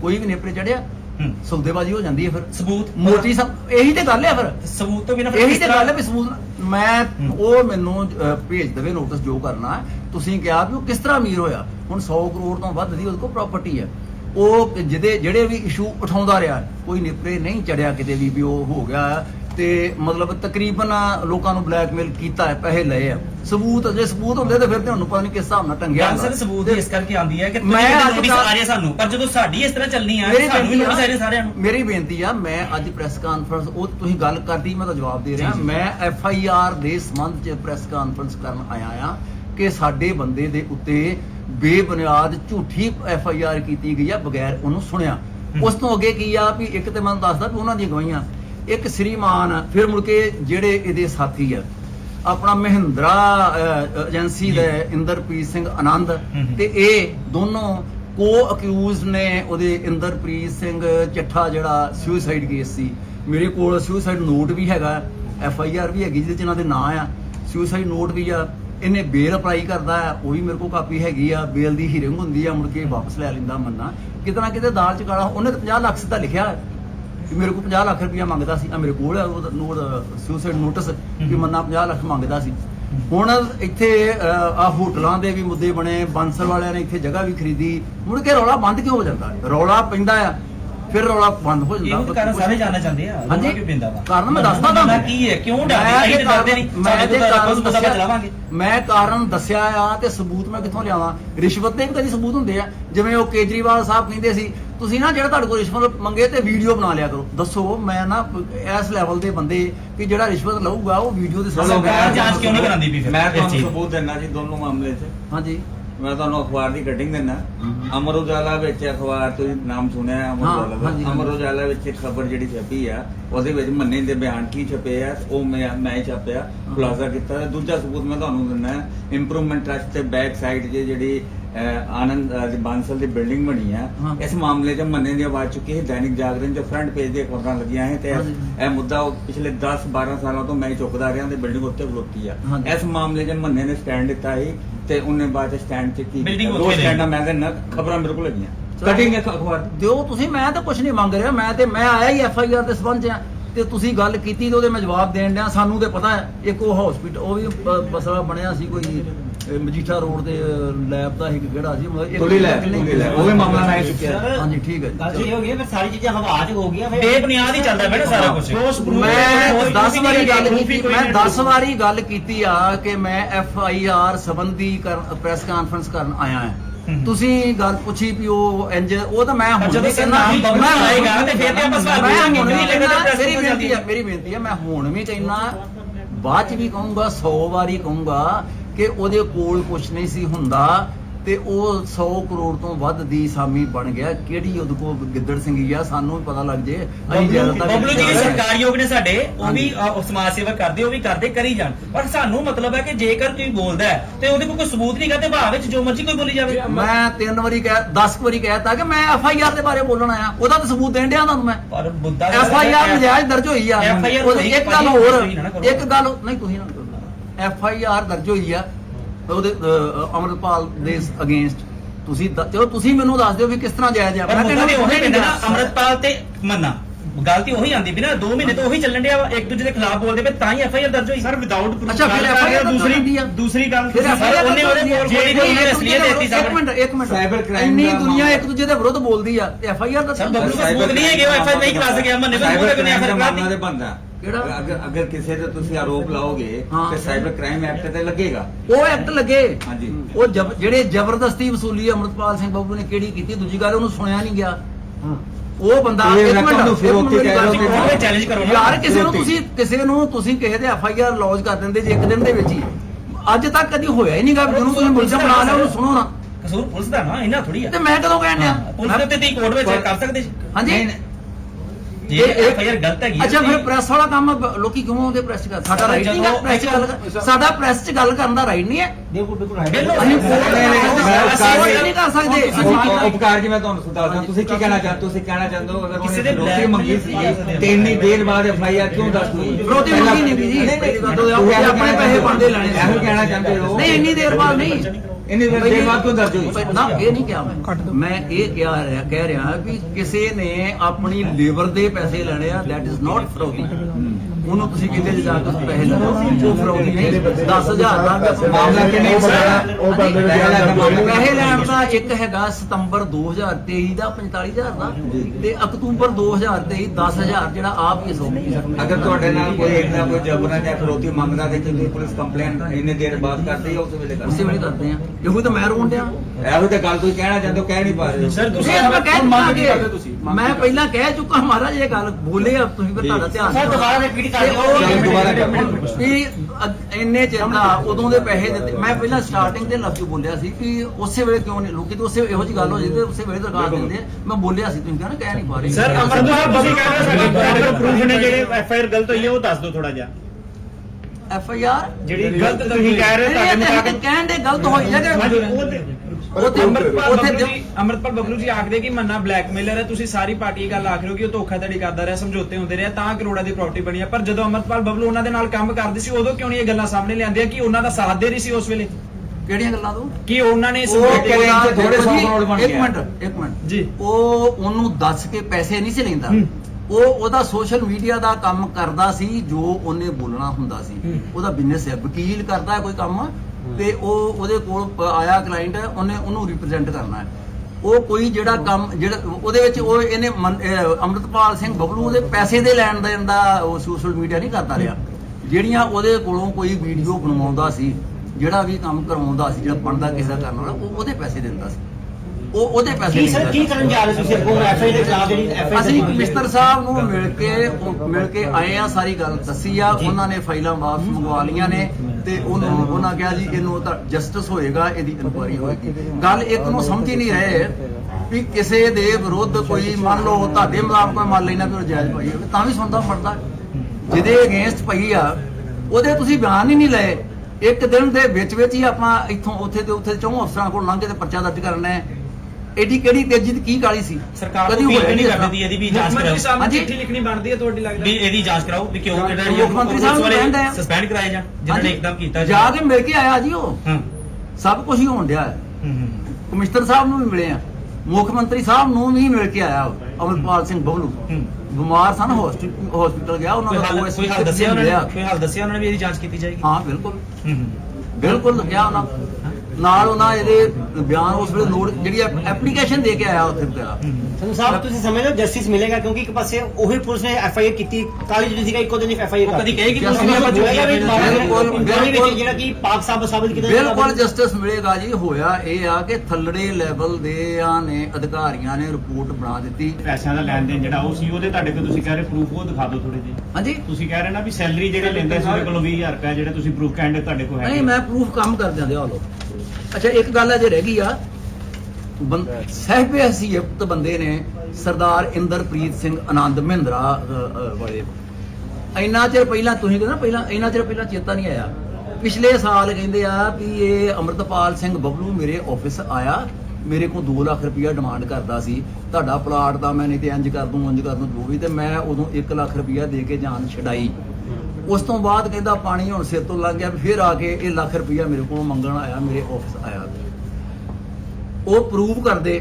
ਕੋਈ ਵੀ ਨੇਪਰੇ ਚੜਿਆ। ਹੂੰ। ਸੌਦੇਬਾਜ਼ੀ ਹੋ ਜਾਂਦੀ ਹੈ ਫਿਰ ਸਬੂਤ ਮੋਟੀ ਸਭ ਇਹੀ ਤੇ ਗੱਲ ਹੈ ਫਿਰ ਸਬੂਤ ਤੋਂ ਬਿਨਾਂ ਇਹੀ ਤੇ ਗੱਲ ਹੈ ਵੀ ਸਬੂਤ ਮੈਂ ਹੂੰ। ਉਹ ਮੈਨੂੰ ਅਹ, ਭੇਜ ਦੇਵੇ ਨੋਟਿਸ ਜੋ ਕਰਨਾ ਹੈ। ਤੁਸੀਂ ਕਿਹਾ ਵੀ ਉਹ ਕਿਸ ਤਰ੍ਹਾਂ ਅਮੀਰ ਹੋਇਆ ਹੁਣ 100 ਕਰੋੜ ਤੋਂ ਵੱਧ ਦੀ ਉਹਦੇ ਕੋਲ ਪ੍ਰਾਪਰਟੀ ਹੈ ਉਹ ਜਿਹਦੇ ਜਿਹੜੇ ਵੀ ਇਸ਼ੂ ਉਠਾਉਂਦਾ ਰਿਹਾ ਕੋਈ ਨਿਪਰੇ ਨਹੀਂ ਚੜਿਆ ਕਿਤੇ ਵੀ ਵੀ ਉਹ ਹੋ ਗਿਆ ਤੇ ਮਤਲਬ ਤਕਰੀਬਨ ਲੋਕਾਂ ਨੂੰ ਬਲੈਕਮੇਲ ਕੀਤਾ ਹੈ ਪੈਸੇ ਲਏ ਆ ਸਬੂਤ ਜੇ ਸਬੂਤ ਹੁੰਦੇ ਤਾਂ ਫਿਰ ਤੁਹਾਨੂੰ ਪਤਾ ਨਹੀਂ ਕਿਸ ਹਿਸਾਬ ਨਾਲ ਟੰਗਿਆ ਗੱਲ ਸਰ ਹੁੰਦਾ। ਸਬੂਤ ਇਸ ਕਰਕੇ ਆਉਂਦੀ ਹੈ ਕਿ ਮੈਂ ਨੋਟਿਸ ਆ ਰਹੇ ਸਾਨੂੰ ਪਰ ਜਦੋਂ ਸਾਡੀ ਇਸ ਤਰ੍ਹਾਂ ਚੱਲਣੀ ਆ ਸਾਨੂੰ ਵੀ ਨੋਟਿਸ ਆ ਰਹੇ ਸਾਰਿਆਂ ਨੂੰ ਮੇਰੀ ਬੇਨਤੀ ਆ ਮੈਂ ਅੱਜ ਪ੍ਰੈਸ ਕਾਨਫਰੰਸ ਉਹ ਤੁਸੀਂ ਗੱਲ ਕਰਦੀ ਮੈਂ ਤਾਂ ਜਵਾਬ ਦੇ ਰਿਹਾ। ਮੈਂ ਐਫ ਆਈ ਆਰ ਦੇ ਸੰਬੰਧ 'ਚ ਪ੍ਰੈਸ ਕਾਨਫਰੰਸ ਕਰਨ ਆਇਆ ਆ ਕਿ ਸਾਡੇ ਬੰਦੇ ਦੇ ਉੱਤੇ ਬੇਬੁਨਿਆਦ ਝੂਠੀ ਐਫ ਆਈ ਆਰ ਕੀਤੀ ਗਈ ਆ ਬਗੈਰ ਉਹਨੂੰ ਸੁਣਿਆ। ਉਸ ਤੋਂ ਅੱਗੇ ਕੀ ਆ ਵੀ ਇੱਕ ਤੇ ਮੈਨੂੰ ਦੱਸਦਾ ਵੀ ਉਹਨਾਂ ਦੀਆਂ ਗਵਾਹੀਆਂ ਇੱਕ ਸ੍ਰੀਮਾਨ ਫਿਰ ਮੁੜ ਕੇ ਜਿਹੜੇ ਇਹਦੇ ਸਾਥੀ ਆ ਆਪਣਾ ਮਹਿੰਦਰਾ ਏਜੰਸੀ ਦੇ ਇੰਦਰਪ੍ਰੀਤ ਸਿੰਘ ਆਨੰਦ। ਤੇ ਇਹ ਦੋਨੋਂ ਕੋ ਅਕਿਊਜ਼ ਨੇ ਉਹਦੇ ਇੰਦਰਪ੍ਰੀਤ ਸਿੰਘ ਚੱਠਾ ਜਿਹੜਾ ਸੁਸਾਈਡ ਕੇਸ ਸੀ। ਮੇਰੇ ਕੋਲ ਸੁਸਾਈਡ ਨੋਟ ਵੀ ਹੈਗਾ ਐਫ ਆਈ ਆਰ ਵੀ ਹੈਗੀ ਜਿਹਦੇ ਚ ਇਹਨਾਂ ਦੇ ਨਾਂ ਆ। ਸੁਸਾਈਡ ਨੋਟ ਵੀ ਆ ਇਹਨੇ ਬੇਲ ਅਪਲਾਈ ਕਰਦਾ ਆ ਉਹ ਵੀ ਮੇਰੇ ਕੋਲ ਕਾਪੀ ਹੈਗੀ ਆ ਬੇਲ ਦੀ ਹੀਰਿੰਗ ਹੁੰਦੀ ਆ ਮੁੜ ਕੇ ਵਾਪਸ ਲੈ ਲੈਂਦਾ ਮੰਨਾ ਕਿਤੇ ਨਾ ਕਿਤੇ ਦਾਲ ਚ ਕਾਲਾ ਉਹਨੇ ਤਾਂ 50 ਲੱਖ ਸਿੱਧਾ ਲਿਖਿਆ। ਹੈ ਕਿ ਮੇਰੇ ਕੋਲ 50 ਲੱਖ ਰੁਪਇਆ ਮੰਗਦਾ ਸੀ। ਆ ਮੇਰੇ ਕੋਲ ਆ ਉਹਦਾ ਨੋਟ ਸੁਸਾਈਡ ਨੋਟਿਸ ਕਿ ਮੰਨਾ 50 ਲੱਖ ਮੰਗਦਾ ਸੀ। ਹੁਣ ਇੱਥੇ ਆ ਹੋਟਲਾਂ ਦੇ ਵੀ ਮੁੱਦੇ ਬਣੇ ਬਾਂਸਲ ਵਾਲਿਆਂ ਨੇ ਇੱਥੇ ਜਗ੍ਹਾ ਵੀ ਖਰੀਦੀ। ਮੁੜ ਕੇ ਰੌਲਾ ਬੰਦ ਕਿਉਂ ਹੋ ਜਾਂਦਾ? ਰੌਲਾ ਪੈਂਦਾ ਆ। ਫਿਰ ਰੌਲਾ ਬੰਦ ਹੋ ਜਾਂਦਾ। ਇਹਨੂੰ ਤਾਂ ਕਾਰਨ ਸਾਰੇ ਜਾਣਨਾ ਚਾਹੁੰਦੇ ਆ। ਹਾਂਜੀ। ਕਿਉਂ ਪੈਂਦਾ ਵਾ? ਕਾਰਨ ਮੈਂ ਦੱਸਦਾ ਤੁਹਾਨੂੰ। ਕੀ ਹੈ? ਕਿਉਂ ਡਰਦੇ? ਇਹ ਡਰਦੇ ਨਹੀਂ? ਮੈਂ ਤੇ ਕਾਰਨ ਪਤਾ ਦੱਸਿਆ। ਚਲਾਵਾਂਗੇ ਮੈਂ ਕਾਰਨ ਦੱਸਿਆ ਆ ਤੇ ਸਬੂਤ ਮੈਂ ਕਿੱਥੋਂ ਲਿਆਵਾਂ? ਰਿਸ਼ਵਤ ਦੇ ਵੀ ਕਦੀ ਸਬੂਤ ਹੁੰਦੇ ਆ। ਜਿਵੇਂ ਉਹ ਕੇਜਰੀਵਾਲ ਸਾਹਿਬ ਕਹਿੰਦੇ ਸੀ ਤੁਸੀਂ ਨਾ ਜਿਹੜਾ ਤੁਹਾਡੇ ਕੋਲ ਰਿਸ਼ਵਤ ਮੰਗੇ ਤੇ ਵੀਡੀਓ ਬਣਾ ਲਿਆ ਕਰੋ। ਦੱਸੋ ਮੈਂ ਨਾ ਇਸ ਲੈਵਲ ਦੇ ਬੰਦੇ ਕਿ ਜਿਹੜਾ ਰਿਸ਼ਵਤ ਲਊਗਾ ਉਹ ਵੀਡੀਓ ਦੇ ਮੈਂ ਜਾਂਚ ਕਿਉਂ ਨਹੀਂ ਕਰਾਂਦੀ ਵੀ ਫਿਰ? ਮੈਂ ਤੁਹਾਨੂੰ? ਸਬੂਤ ਦਿੰਦਾ ਜੀ ਦੋਨੋਂ ਮਾਮਲੇ 'ਚ। ਹਾਂਜੀ। ਮੈਂ ਤੁਹਾਨੂੰ ਅਖਬਾਰ ਦੀ ਕਟਿੰਗ ਦਿੰਦਾ ਅਮਰ ਉਜਾਲਾ ਵਿੱਚ ਅਖਬਾਰ ਤੁਸੀਂ ਨਾਮ ਸੁਣਿਆ ਅਮਰ ਹਾਂ, ਉਜਾਲਾ ਦਾ ਅਮਰ ਹਾਂਜੀ। ਉਜਾਲਾ ਵਿੱਚ ਖਬਰ ਜਿਹੜੀ ਛਪੀ ਆ ਉਹਦੇ ਵਿੱਚ ਮੰਨੇ ਦੇ ਬਿਆਨ ਕੀ ਛਪੇ ਆ ਉਹ ਮੈਂ ਮੈਂ ਹੀ ਛਾਪਿਆ ਖੁਲਾਸਾ ਕੀਤਾ ਦੂਜਾ ਸਬੂਤ ਮੈਂ ਤੁਹਾਨੂੰ ਦਿੰਦਾ ਇੰਪਰੂਵਮੈਂਟ ਟਰਸਟ ਤੇ ਬੈਕ ਸਾਈਡ 'ਤੇ ਜਿਹੜੀ ਅਹ, ਆਨੰਦ ਅਹ, ਬਾਂਸਲ ਦੀ ਬਿਲਡਿੰਗ ਬਣੀ ਆ ਹਾਂ। ਇਸ ਮਾਮਲੇ 'ਚ ਮੰਨੇ ਦੀ ਆਵਾਜ਼ ਚੁੱਕੀ ਹੈ ਦੈਨਿਕ ਜਾਗਰਣ 'ਚ ਫਰੰਟ ਪੇਜ ਦੀਆਂ ਖਬਰਾਂ ਲੱਗੀਆਂ ਹੈ ਤੇ ਹਾਂਜੀ। ਇਹ ਮੁੱਦਾ ਉਹ ਪਿਛਲੇ 10 12 ਸਾਲਾਂ ਤੋਂ ਮੈਂ ਹੀ ਚੁੱਕਦਾ ਰਿਹਾ ਤੇ ਬਿਲਡਿੰਗ ਉੱਤੇ ਖਲੋਤੀ ਆ ਹਾਂਜੀ। ਇਸ ਮਾਮਲੇ 'ਚ ਮੰਨੇ ਨੇ ਸਟੈਂਡ ਦਿੱਤਾ ਸੀ ਤੇ ਉਹਨੇ ਬਾਅਦ 'ਚ ਸਟੈਂਡ 'ਚ ਕੀ Building ਉੱਥੇ ਨੇ। ਸਟੈਂਡਾਂ ਮੈਂ ਕਹਿੰਦਾ ਖਬਰਾਂ ਮੇਰੇ ਕੋਲ ਹੈਗੀਆਂ। ਕਟਿੰਗ ਇੱਕ ਅਖਬਾਰ। ਦਿਓ ਤੁਸੀਂ ਮੈਂ ਤਾਂ ਕੁਝ ਨਹੀਂ ਮੰਗ ਰਿਹਾ। ਮੈਂ ਤੇ ਮੈਂ ਆਇਆ ਹੀ ਐਫ ਆਈ ਆਰ ਦੇ ਸਬੰਧ ਚ ਆ। ਤੇ ਤੁਸੀਂ ਗੱਲ ਕੀਤੀ ਤੇ ਉਹਦੇ ਮੈਂ ਜਵਾਬ ਦੇਣ ਡਿਆ ਸਾਨੂੰ ਤੇ ਪਤਾ ਹੈ ਇੱਕ ਉਹ ਹਸਪੀਟਲ ਉਹ ਵੀ ਬ- ਮਸਲਾ ਬਣਿਆ ਸੀ ਕੋਈ ਅਹ, ਮਜੀਠਾ ਰੋਡ ਤੇ ਲੈਬ ਦਾ ਇੱਕ ਕਿਹੜਾ ਸੀ ਮਤਲਬ ਇੱਕ- ਉਹ ਵੀ ਮਾਮਲਾ ਮੈਂ ਚੁੱਕਿਆ। ਹਾਂਜੀ ਠੀਕ ਹੈ ਗੱਲ ਇਹ ਹੋ ਗਈ ਹੈ ਫਿਰ ਸਾਰੀ ਚੀਜ਼ਾਂ ਹਵਾ 'ਚ ਹੋ ਗਈਆਂ ਫਿਰ ਬੇਬੁਨਿਆਦ ਹੀ ਚੱਲਦਾ ਨਾ ਸਾਰਾ ਕੁਝ ਮੈਂ 10 ਵਾਰੀ ਗੱਲ ਕੀਤੀ ਮੈਂ 10 ਵਾਰੀ ਗੱਲ ਕੀਤੀ ਆ ਕਿ ਮੈਂ ਐਫ ਆਈ ਆਰ ਸੰਬੰਧੀ ਪ੍ਰੈਸ ਕਾਨਫਰੰਸ ਕਰਨ ਆਇਆ ਹਾਂ। ਤੁਸੀਂ ਗੱਲ ਪੁੱਛੀ ਵੀ ਉਹ ਇੰਜ ਉਹ ਤਾਂ ਮੈਂ ਹੁਣ ਜਦੋਂ ਕਹਿੰਦਾ ਨਾਮ ਬਬਲੂ ਆਏਗਾ ਤੇ ਫਿਰ ਤੇ ਆਪਾਂ ਸਵਾਲ ਵੀ ਨਹੀਂ press ਮੇਰੀ ਬੇਨਤੀ ਹੈ ਮੇਰੀ ਬੇਨਤੀ ਹੈ ਮੈਂ ਹੁਣ ਵੀ ਕਹਿੰਦਾ ਬਾਅਦ ਚ ਵੀ ਕਹੂੰਗਾ 100 ਵਾਰੀ ਕਹੂੰਗਾ ਕਿ ਉਹਦੇ ਕੋਲ ਕੁਝ ਨਹੀਂ ਸੀ ਹੁੰਦਾ। ਤੇ ਉਹ 100 ਕਰੋੜ ਤੋਂ ਵੱਧ ਦੀ ਸਾਮੀ ਬਣ ਗਿਆ। ਕਿਹੜੀ ਉਹਦੇ ਕੋਲ ਗਿੱਦੜ ਸਿੰਘੀ ਆ ਸਾਨੂੰ ਵੀ ਪਤਾ ਲੱਗ ਜੇ। ਅਸੀਂ ਜ਼ਿਆਦਾਤਰ ਬਬਲੂ ਜੀ ਸਰਕਾਰਯੋਗ ਨੇ ਸਾਡੇ ਉਹ। ਵੀ ਸਮਾਜ ਸੇਵਾ ਕਰਦੇ ਉਹ ਵੀ ਕਰਦੇ ਕਰੀ ਜਾਣ। ਪਰ ਸਾਨੂੰ ਮਤਲਬ ਹੈ ਕਿ ਜੇਕਰ ਕੋਈ ਬੋਲਦਾ ਹੈ ਤੇ ਉਹਦੇ ਕੋਲ ਕੋਈ ਸਬੂਤ ਨਹੀਂ ਕਰਦੇ ਭਾਵ ਵਿੱਚ ਜੋ ਮਰਜ਼ੀ ਕੋਈ ਬੋਲੀ ਜਾਵੇ। ਮੈਂ ਤਿੰਨ ਵਾਰੀ ਕਹਿ 10 ਵਾਰੀ ਕਹਿਤਾ ਕਿ ਮੈਂ ਐਫ ਆਈ ਆਰ ਦੇ ਬਾਰੇ ਬੋਲਣ ਆਇਆ। ਉਹਦਾ ਤਾਂ ਸਬੂਤ ਦੇਣ ਡਿਆ ਤੁਹਾਨੂੰ ਮੈਂ। ਪਰ ਮੁੱਦਾ ਐਫ ਆਈ ਆਰ ਨਜਾਇਜ਼ ਦਰਜ ਹੋਈ ਆ। FIR ਉਹਦੀ ਇੱਕ ਗੱਲ ਭਾਜੀ, ਹੋਰ ਤੁਸੀਂ ਨਾ ਕਰੋ। ਇੱਕ ਗੱਲ ਨਹੀਂ ਤੁਸੀਂ ਨਾ ਐਫ ਆਈ ਆਰ ਦਰਜ ਹੋਈ ਆ। ਉਹਦੇ ਅਮਰਪਾਲ ਦੇ ਅਗੇਂਸਟ ਤੁਸੀਂ ਦ- ਚਲੋ ਤੁਸੀਂ ਮੈਨੂੰ ਦੱਸ ਦਿਓ ਵੀ ਕਿਸ ਤਰ੍ਹਾਂ ਜਾਇਜ਼ ਆ ਮੈਂ ਕਹਿੰਦਾ ਉਹੀ ਪੈਂਦਾ ਨਾ ਅਮਰਤਪਾਲ ਤੇ ਮੰਨਾ। ਗੱਲ ਤੇ ਉਹੀ ਆਂਦੀ ਵੀ ਨਾ 2 ਮਹੀਨੇ ਤੋਂ ਉਹੀ ਚੱਲਣ ਡਿਆ ਵਾ ਇੱਕ ਦੂਜੇ ਦੇ ਖਿਲਾਫ ਬੋਲਦੇ ਪਏ ਤਾਂ ਹੀ ਐਫ ਆਈ ਆਰ ਦਰਜ ਹੋਈ। ਸਰ ਵਿਦਆਊਟ ਪ੍ਰੂਫ ਅੱਛਾ, ਫਿਰ FIR ਤਾਂ ਦੂਸਰੀ ਹੁੰਦੀ ਆ। ਦੂਸਰੀ ਗੱਲ ਫਿਰ ਸਰ, ਉਹਨੇ ਉਹਦੇ ਕੋਲ ਕੋਈ ਨਹੀਂ ਅਸਲੀਅਤ ਦੇ ਦੇਤੀ ਇੱਕ ਮਿੰਟ ਇੱਕ ਮਿੰਟ। Crime ਇੰਨੀ ਦਾ ਦੁਨੀਆ। ਇੱਕ ਦੂਜੇ ਦੇ ਵਿਰੁੱਧ ਬੋਲਦੀ ਆ। ਤੇ ਐਫ ਆਈ ਆਰ ਦਾ ਸਰ, ਬਬਲੂ ਦਾ ਸਬੂਤ ਨਹੀਂ ਹੈਗੇ, ਉਹ FIR ਨਹੀਂ ਕਰਾ ਸਕਿਆ, ਮੰਨੇ ਹੈ ਕਿ ਨਹੀਂ, FIR ਕਰਾ ਦਿੱਤੀ। ਦੇ ਕਿਹੜਾ? ਅਗਰ ਅਗਰ ਕਿਸੇ ਤੇ ਤੁਸੀਂ ਆਰੋਪ ਲਾਓਗੇ ਹਾਂ। ਤੇ ਸਾਈਬਰ ਕ੍ਰਾਈਮ ਐਕਟ ਤੇ ਲੱਗੇਗਾ। ਉਹ ਐਕਟ ਲੱਗੇ। ਹਾਂਜੀ। ਉਹ ਜਬ- ਜਿਹੜੇ ਜ਼ਬਰਦਸਤੀ ਵਸੂਲੀ ਅਮਰਪਾਲ ਸਿੰਘ ਬੱਬੂ ਨੇ ਕਿਹੜੀ ਕੀਤੀ? ਦੂਜੀ ਗੱਲ ਉਹਨੂੰ ਸੁਣਿਆ ਨਹੀਂ ਗਿਆ। ਉਹ ਬੰਦਾ ਇਹ ਇੱਕ ਰਕਮ ਮਿੰਟ ਨੂੰ ਫਿਰ ਇੱਕ ਕਹਿ ਲਓ ਮੇਰੀ ਕਿ ਉਹ ਚੈਲੰਜ ਕਰੋ ਨਾ। ਯਾਰ ਕਿਸੇ ਨੂੰ ਤੁਸੀਂ ਕਿਸੇ ਨੂੰ ਤੁਸੀਂ ਕਿਸੇ ਤੇ ਐਫ ਆਈ ਆਰ ਲੌਜ ਕਰ ਦਿੰਦੇ ਜੇ ਇੱਕ ਦਿਨ ਦੇ ਵਿੱਚ ਹੀ। ਅੱਜ ਤੱਕ ਕਦੀ ਹੋਇਆ ਹੀ ਨਹੀਂਗਾ ਜਿਹਨੂੰ ਤੁਸੀਂ ਮੁਲਜ਼ਮ ਬਣਾ ਲਿਆ ਉਹਨੂੰ ਸੁਣੋ ਨਾ। ਕਸੂਰ ਪੁਲਿਸ ਦਾ ਨਾ ਇਹਨਾਂ ਥੋੜੀ ਆ। ਤੇ ਮੈਂ ਕਦੋਂ ਕਹਿਣ ਡਿਆ? ਪੁਲਿਸ ਦੇ ਉੱਤੇ ਕੋਰਟ ਵਿੱਚ ਕਰ ਸਕਦੇ ਹਾਂਜੀ। ਜੇ ਇਹ- ਗਲਤ ਹੈਗੀ ਅੱਛਾ ਫਿਰ ਪ੍ਰੈਸ ਵਾਲਾ ਕੰਮ ਲੋਕੀ ਕਿਉਂ ਆਉਂਦੇ ਪ੍ਰੈਸ ਗੱਲ ਸਾਡਾ ਰਾਈਟ ਨਹੀਂ ਹੈ ਪ੍ਰੈਸ ਗੱਲ ਕਰ- ਸਾਡਾ ਪ੍ਰੈਸ 'ਚ ਗੱਲ ਕਰਨ ਦਾ ਰਾਈਟ ਨਹੀਂ ਹੈ। ਬਿਲਕੁਲ ਬਿਲਕੁਲ। ਬਿਲਕੁਲ। ਅਸੀਂ ਨਹੀਂ, ਨਹੀਂ, ਕਰ ਸਕਦੇ। ਉਪਕਾਰ ਜੀ ਮੈਂ ਤੁਹਾਨੂੰ ਦੱਸਦਾ। ਤੁਸੀਂ ਕੀ ਕਹਿਣਾ ਚਾਹੁੰਦੇ ਤੁਸੀਂ ਕਹਿਣਾ ਚਾਹੁੰਦੇ ਹੋ ਅਗਰ ਕਿਸੇ ਦੇ ਰੋਟੀ ਮੰਗੀ ਸੀ ਤੇ ਇੰਨੀ ਦੇਰ ਬਾਅਦ ਐਫ ਆਈ ਆਰ ਕਿਉਂ ਦੱਸ ਹੋਈ ਰੋਟੀ ਮੰਗੀ ਨਹੀਂ ਜੀ। ਤਾਂ ਉਹ ਆਪਣੇ ਪੈਸੇ ਬਣਦੇ ਲੈਣੇ ਸੀ। ਇਹੋ ਕਹਿਣਾ ਚਾਹੁੰਦੇ ਹੋ। ਨਹੀਂ ਇੰਨੀ ਦੇਰ ਬਾਅਦ ਨਹੀਂ। ਇੰਨੀ ਦੇਰ ਦੇਰ ਬਾਅਦ ਕਿਉਂ ਦਰਜ ਹੋਈ ਨਾ ਇਹ ਨਹੀਂ ਕਿਹਾ ਮੈਂ। ਇਹ ਕਿਹਾ ਰਿਹਾ ਕਹਿ ਰਿਹਾ ਕਿ ਕਿਸੇ ਨੇ ਆਪਣੀ ਲੇਬਰ ਦੇ ਪੈਸੇ ਲੈਣੇ ਆ ਦੈਟ ਇਜ਼ ਨਾਟ ਫਰੋਦੀ ਉਹਨੂੰ ਤੁਸੀਂ ਕਿਤੇ ਜਾ ਕੇ ਪੈਸੇ ਲਓ ਉਹ ਫਰੋਦੀ ਨਹੀਂ 10000 ਦਾ ਵੀ ਮਾਮਲਾ ਕਿੰਨੇ ਕੁ? ਉਹ ਬੰਦੇ ਨੂੰ ਪੈਸੇ ਲੈਣ ਦਾ ਮਾਮਲਾ। ਪੈਸੇ ਲੈਣ ਦਾ ਇੱਕ ਹੈਗਾ ਸਤੰਬਰ 2023 ਦਾ 45000 ਦਾ। ਤੇ ਅਕਤੂਬਰ 2023 10000 ਜਿਹੜਾ ਆਪ ਹੀ ਸੌ। ਅਗਰ ਤੁਹਾਡੇ ਨਾਲ ਕੋਈ ਇੰਨਾ ਕੋਈ ਜਬਰਨ ਜਾਂ ਫਰੋਤੀ ਮੰਗਦਾ ਤੇ ਤੁਸੀਂ ਪੁਲਿਸ ਕੰਪਲੇਂਟ ਇੰਨੇ ਦੇਰ ਬਾਅਦ ਕਰਦੀ ਹੈ ਉਸ ਵੇਲੇ ਉਸੇ ਕਰਦੇ ਵੇਲੇ ਕਰਦੇ ਆ ਇਹੋ ਤਾਂ ਮੈਂ ਰੋਣ ਡਿਆ। ਇਹੋ ਤੇ ਗੱਲ ਤੁਸੀਂ ਕਹਿਣਾ ਚਾਹੁੰਦੇ ਹੋ ਕਹਿ ਨਹੀਂ ਪਾ ਰਹੇ। ਸਰ ਤੁਸੀਂ ਇਹ ਮੈਂ ਕਹਿ ਚੁੱਕਾ ਮੈਂ ਪਹਿਲਾਂ ਕਹਿ ਚੁੱਕਾ ਮਹਾਰਾਜ ਇਹ ਗੱਲ ਬੋਲੇ ਆ ਤੁਸੀਂ ਫਿਰ ਤੁਹਾਡਾ ਧਿਆਨ ਸਰ ਦੁਬਾਰਾ ਰਿਪੀਟ ਕਰ ਤੇ ਉਹ ਦੁਬਾਰਾ ਅ- ਇੰਨੇ ਦਾ ਉਦੋਂ ਦੇ ਪੈਸੇ ਦਿੱਤੇ। ਮੈਂ ਪਹਿਲਾਂ ਸਟਾਰਟਿੰਗ ਦੇ ਲਫ਼ਜ਼ ਬੋਲਿਆ ਸੀ ਕਿ ਉਸੇ ਵੇਲੇ ਕਿਉਂ ਨਹੀਂ ਲੋਕੀ? ਤਾਂ ਉਸੇ ਇਹੋ ਜੀ ਗੱਲ ਹੋ ਜਾਂਦੀ ਤੇ ਉਸੇ ਵੇਲੇ ਦਰਖਾਸਤ ਦਿੰਦੇ ਮੈਂ ਬੋਲਿਆ ਸੀ ਤੁਸੀਂ ਕਹਿੰਦੇ ਕਹਿ ਨਹੀਂ ਪਾ ਰਹੇ। ਸਰ, ਅਮਰ- ਤੁਸੀਂ ਕਹਿੰਦੇ ਸਾਡੇ ਪ੍ਰੂਫ ਨੇ ਜਿਹੜੇ ਐਫ ਆਈ ਆਰ ਗਲਤ ਹੋਈ ਹੈ ਉਹ ਦੱਸ ਦਿਓ ਥੋੜਾ ਜਿਹਾ। ਐਫ ਆਈ ਆਰ ਜਿਹੜੀ ਗਲਤ ਤੁਸੀਂ ਕਹਿ ਰਹੇ ਹੋ ਤੁਹਾਡੇ ਮੁਤਾਬਕ ਕਹਿਣ ਦੇ ਗਲਤ ਹੋਈ ਹੈ ਉੱਥੇ ਅੰਮ੍ਰਿਤਪਾਲ ਬੱਬਲੂ ਜੀ ਅੰਮ੍ਰਿਤਪਾਲ ਬੱਬਲੂ ਜੀ ਆਖਦੇ ਕਿ ਮੰਨਾ ਬਲੈਕਮੇਲਰ ਹੈ ਤੁਸੀਂ ਸਾਰੀ ਪਾਰਟੀ ਇਹ ਗੱਲ ਆਖ ਰਹੇ ਹੋ ਕਿ ਉਹ ਧੋਖਾਧੜੀ ਕਰਦਾ ਰਿਹਾ ਸਮਝੌਤੇ ਹੁੰਦੇ ਰਹੇ ਤਾਂ ਕਰੋੜਾਂ ਦੀ ਪ੍ਰਾਪਰਟੀ ਬਣੀ ਹੈ ਪਰ ਜਦੋਂ ਅੰਮ੍ਰਿਤਪਾਲ ਬੱਬਲੂ ਉਹਨਾਂ ਦੇ ਨਾਲ ਕੰਮ ਕਰਦੇ ਸੀ ਉਦੋਂ ਕਿਉਂ ਨਹੀਂ ਇਹ ਗੱਲਾਂ ਸਾਹਮਣੇ ਲਿਆਂਦੀਆਂ? ਕਿ ਉਹਨਾਂ ਦਾ ਸਾਥ ਦੇ ਰਹੀ ਸੀ ਉਸ ਵੇਲੇ? ਕਿਹੜੀਆਂ ਗੱਲਾਂ ਤੋਂ? ਕਿ ਉਹਨਾਂ ਨੇ ਸਮਝੌਤੇ ਇੰਚ ਥੋੜੇ ਦੇਖੋ ਜੀ, ਸੌ ਕਰੋੜ ਬਣ ਇੱਕ ਗਿਆ। ਮਿੰਟ ਇੱਕ ਮਿੰਟ। ਜੀ। ਉਹ ਉਹਨੂੰ ਦੱਸ ਕੇ ਪੈਸੇ ਨਹੀਂ ਸੀ ਲੈਂਦਾ। ਉਹ ਉਹਦਾ ਸੋਸ਼ਲ ਮੀਡੀਆ ਦਾ ਕੰਮ ਕਰਦਾ ਸੀ ਜੋ ਉਹਨੇ ਬੋਲਣਾ ਹੁੰਦਾ ਸੀ। ਉਹਦਾ ਬਿਜ਼ਨਸ ਹੈ ਵਕੀਲ ਕਰਦਾ ਹੈ ਕੋਈ ਕੰਮ। ਤੇ ਉਹ ਉਹਦੇ ਕੋਲ ਆਇਆ ਕਲਾਇੰਟ ਉਹਨੇ ਉਹਨੂੰ ਰਿਪਰੈਜ਼ੈਂਟ ਕਰਨਾ ਹੈ। ਉਹ ਕੋਈ ਜਿਹੜਾ ਕੰਮ, ਜਿਹੜਾ ਉਹਦੇ ਵਿੱਚ ਉਹ ਇਹਨੇ ਮਨ- ਅੰਮ੍ਰਿਤਪਾਲ ਸਿੰਘ ਬਬਲੂ ਉਹਦੇ ਪੈਸੇ ਦੇ ਲੈਣ ਦੇਣ ਦਾ ਉਹ ਸੋਸ਼ਲ ਮੀਡੀਆ ਨਹੀਂ ਕਰਦਾ ਰਿਹਾ। ਜਿਹੜੀਆਂ ਉਹਦੇ ਕੋਲੋਂ ਕੋਈ ਵੀਡੀਓ ਬਣਵਾਉਂਦਾ ਸੀ, ਜਿਹੜਾ ਵੀ ਕੰਮ ਕਰਵਾਉਂਦਾ ਸੀ, ਜਿਹੜਾ ਬਣਦਾ ਕਿਸੇ ਦਾ ਕਰਨ ਵਾਲਾ, ਉਹ ਉਹਦੇ ਪੈਸੇ ਦਿੰਦਾ ਸੀ। ਉਹ ਉਹਦੇ ਪੈਸੇ ਕੀ ਸਰ ਕੀ। ਕਰਨ ਜਾ ਰਹੇ ਤੁਸੀਂ ਅੱਗੋਂ? ਐਫਆਈ ਦੇ ਖਿਲਾਫ ਜਿਹੜੀ ਐਫਆਈ ਅਸੀਂ ਮਿਸਟਰ ਸਾਹਿਬ ਨੂੰ ਮਿਲ ਕੇ ਮਿਲ ਕੇ ਆਏ ਆ ਸਾਰੀ ਗੱਲ ਦੱਸੀ ਆ। ਉਹਨਾਂ ਨੇ ਫਾਈਲਾਂ ਵਾਪਸ ਮੰਗਵਾ ਲੀਆਂ ਨੇ ਤੇ ਉਹਨੂੰ ਉਹਨਾਂ ਕਿਹਾ ਜੀ ਇਹਨੂੰ ਤਾਂ ਜਸਟਿਸ ਹੋਏਗਾ ਇਹਦੀ ਇਨਕੁਆਇਰੀ ਹੋਏਗੀ। ਗੱਲ ਇੱਕ ਨੂੰ ਸਮਝ ਹੀ ਨਹੀਂ ਰਹੇ ਵੀ ਕਿਸੇ ਦੇ ਵਿਰੁੱਧ ਕੋਈ ਮੰਨ ਲਓ ਤੁਹਾਡੇ ਮੁਤਾਬਕ ਮੰਨ ਲੈਣਾ ਵੀ ਉਹ ਜਾਇਜ਼ ਪਈ ਹੋਵੇ ਤਾਂ ਵੀ ਸੁਣਦਾ ਫੜਦਾ। ਜਿਹਦੇ ਅਗੇਂਸਟ ਪਈ ਆ ਉਹਦੇ ਤੁਸੀਂ ਬਿਆਨ ਹੀ ਨਹੀਂ ਲਏ। ਇੱਕ ਦਿਨ ਦੇ ਵਿੱਚ ਵਿੱਚ ਹੀ ਆਪਾਂ ਇੱਥੋਂ ਉੱਥੇ ਤੇ ਉੱਥੇ ਚੌਂ ਅਫਸਰਾਂ ਕੋਲ ਲੰਘ ਕੇ ਤੇ ਪਰਚਾ ਦਰਜ ਕਰਨਾ ਹੈ। ਐਡੀ ਕਿਹੜੀ ਤੇਜ਼ੀ ਤੇ ਕੀ ਕਾਲੀ ਸੀ ਸਰਕਾਰ ਕਦੀ ਹੋਇਆ ਨਹੀਂ ਕਰਦੀ ਇਹਦੀ ਵੀ ਜਾਂਚ ਕਰਾਓ ਮੰਤਰੀ ਸਾਹਿਬ ਨੂੰ ਹਾਂਜੀ। ਚਿੱਠੀ ਲਿਖਣੀ ਬਣਦੀ ਹੈ ਤੁਹਾਡੀ ਲੱਗਦਾ ਵੀ ਇਹਦੀ ਜਾਂਚ ਕਰਾਓ ਵੀ ਕਿਉਂ ਮੁੱਖ ਮੰਤਰੀ ਸਾਹਿਬ ਨੂੰ ਕਹਿੰਦੇ ਆ। ਸਸਪੈਂਡ ਕਰਾਇਆ ਜਾ ਜਿਨ੍ਹਾਂ ਨੇ ਇੱਕਦਮ ਕੀਤਾ ਜੀ। ਜਾ ਕੇ ਮਿਲ ਕੇ ਆਇਆ ਜੀ ਉਹ ਹਾਂ ਸਭ ਕੁਝ ਹੀ ਹੋਣ ਡਿਆ ਹੈ ਹੂੰ, ਹੂੰ। ਕਮਿਸ਼ਨਰ ਸਾਹਿਬ ਨੂੰ ਵੀ ਮਿਲੇ ਆ ਮੁੱਖ ਮੰਤਰੀ ਸਾਹਿਬ ਨੂੰ ਵੀ ਮਿਲ ਕੇ ਆਇਆ ਉਹ, ਅਮਰਪਾਲ ਸਿੰਘ ਬਬਲੂ ਹੂੰ। ਬਿਮਾਰ ਸਨ ਹਸਪੀਟਲ ਗਿਆ ਉਹਨਾਂ ਕੋਈ ਦਾ ਹੱਲ ਕੋਈ ਹੱਲ ਦੱਸਿਆ ਉਹਨਾਂ ਮਿਲਿਆ। ਨੇ ਕੋਈ ਹੱਲ ਦੱਸਿਆ ਉਹਨਾਂ ਨੇ ਵੀ ਇਹਦੀ ਜਾਂਚ ਕੀਤੀ ਜਾਏਗੀ ਹਾਂ ਬਿਲਕੁਲ ਹੂੰ, ਹੂੰ। ਬਿਲਕੁਲ ਲੱਗਿਆ ਉਹਨਾਂ ਨਾਲ ਉਹਨਾਂ ਇਹਦੇ ਬਿਆਨ ਉਸ ਵੇਲੇ ਲੋਡ ਜਿਹੜੀ ਐਪਲੀਕੇਸ਼ਨ ਦੇ ਕੇ ਆਇਆ ਉੱਥੇ ਪਿਆ। ਸੰਧੂ ਸਾਹਿਬ ਤੁਸੀਂ ਸਮਝਦੇ ਹੋ ਜਸਟਿਸ ਮਿਲੇਗਾ ਕਿਉਂਕਿ ਇੱਕ ਪਾਸੇ ਉਹੀ ਪੁਲਿਸ ਨੇ ਐਫਆਈਆਰ ਕੀਤੀ ਕਾਲੀ ਜਿਹੜੀ ਸੀਗਾ ਇੱਕੋ ਦਿਨ ਐਫਆਈਆਰ ਉਹ ਕਦੀ ਕਹੇਗੀ ਪੁਲਿਸ ਨੇ ਆਪਾਂ ਵੀ ਬਿਲਕੁਲ। ਜਿਹੜਾ ਕਿ ਪਾਕ ਸਾਹਿਬ ਸਾਬਤ ਕੀਤਾ ਬਿਲਕੁਲ ਜਸਟਿਸ ਮਿਲੇਗਾ ਜੀ ਹੋਇਆ ਇਹ ਆ ਕਿ ਥੱਲੜੇ ਲੈਵਲ ਦੇ ਆ ਨੇ ਅਧਿਕਾਰੀਆਂ ਨੇ ਰਿਪੋਰਟ ਬਣਾ ਦਿੱਤੀ। ਪੈਸਿਆਂ ਦਾ ਲੈਣ ਦੇਣ ਜਿਹੜਾ ਉਹ ਸੀ ਉਹਦੇ ਤੁਹਾਡੇ ਕੋਲ ਤੁਸੀਂ ਕਹਿ ਰਹੇ ਪ੍ਰੂਫ ਉਹ ਦਿਖਾ ਦਿਓ ਥੋੜੇ ਜਿਹੇ। ਹਾਂਜੀ? ਤੁਸੀਂ ਕਹਿ ਰਹੇ ਨਾ ਵੀ ਸੈਲਰੀ ਜਿਹੜੇ ਲੈਂਦੇ ਸੀ ਉਹਦੇ ਕੋਲੋਂ 20000 ਰੁਪਏ ਜਿਹੜੇ ਤੁਸੀਂ ਪ੍ਰੂਫ ਕਹਿੰਦੇ ਤੁਹਾਡੇ ਕੋਲ ਹੈ ਨਹੀਂ ਮੈਂ ਪ੍ਰੂਫ ਕੰਮ ਕਰਦਿਆਂ ਦੇ ਹਾਲੋ ਅੱਛਾ ਇੱਕ ਗੱਲ ਅਜੇ ਰਹਿ ਗਈ ਆ। ਸਹਿਬੇ ਹਸੀਅਤ ਬੰਦੇ ਨੇ ਸਰਦਾਰ ਇੰਦਰਪ੍ਰੀਤ ਸਿੰਘ ਆਨੰਦ ਮਹਿੰਦਰਾ ਵਾਲੇ। ਇੰਨਾ ਚਿਰ ਪਹਿਲਾਂ ਤੁਸੀਂ ਕਹਿੰਦੇ ਨਾ ਪਹਿਲਾਂ ਇੰਨਾ ਚਿਰ ਪਹਿਲਾਂ ਚੇਤਾ ਨਹੀਂ ਆਇਆ। ਪਿਛਲੇ ਸਾਲ ਕਹਿੰਦੇ ਆ ਵੀ ਇਹ ਅਮਰਤਪਾਲ ਸਿੰਘ ਬਬਲੂ ਮੇਰੇ ਆਫਿਸ ਆਇਆ। ਮੇਰੇ ਕੋਲ 2 ਲੱਖ ਰੁਪਇਆ ਡਿਮਾਂਡ ਕਰਦਾ ਸੀ। ਤੁਹਾਡਾ ਪਲਾਟ ਦਾ ਮੈਂ ਨਹੀਂ ਤੇ ਇੰਜ ਕਰ ਦੂੰ ਇੰਜ ਕਰ ਦੂੰ ਜੋ ਵੀ ਤੇ ਮੈਂ ਉਦੋਂ 1 ਲੱਖ ਰੁਪਇਆ ਦੇ ਕੇ ਜਾਨ ਛਡਾਈ। ਉਸ ਤੋਂ ਬਾਅਦ ਕਹਿੰਦਾ ਪਾਣੀ ਹੁਣ ਸਿਰ ਤੋਂ ਲੰਘ ਗਿਆ ਫਿਰ ਆ ਕੇ ਇਹ ਲੱਖ ਰੁਪਇਆ ਮੇਰੇ ਕੋਲ ਮੰਗਣ ਆਇਆ ਮੇਰੇ ਆਫਿਸ ਆਇਆ। ਉਹ ਪ੍ਰੂਵ ਕਰਦੇ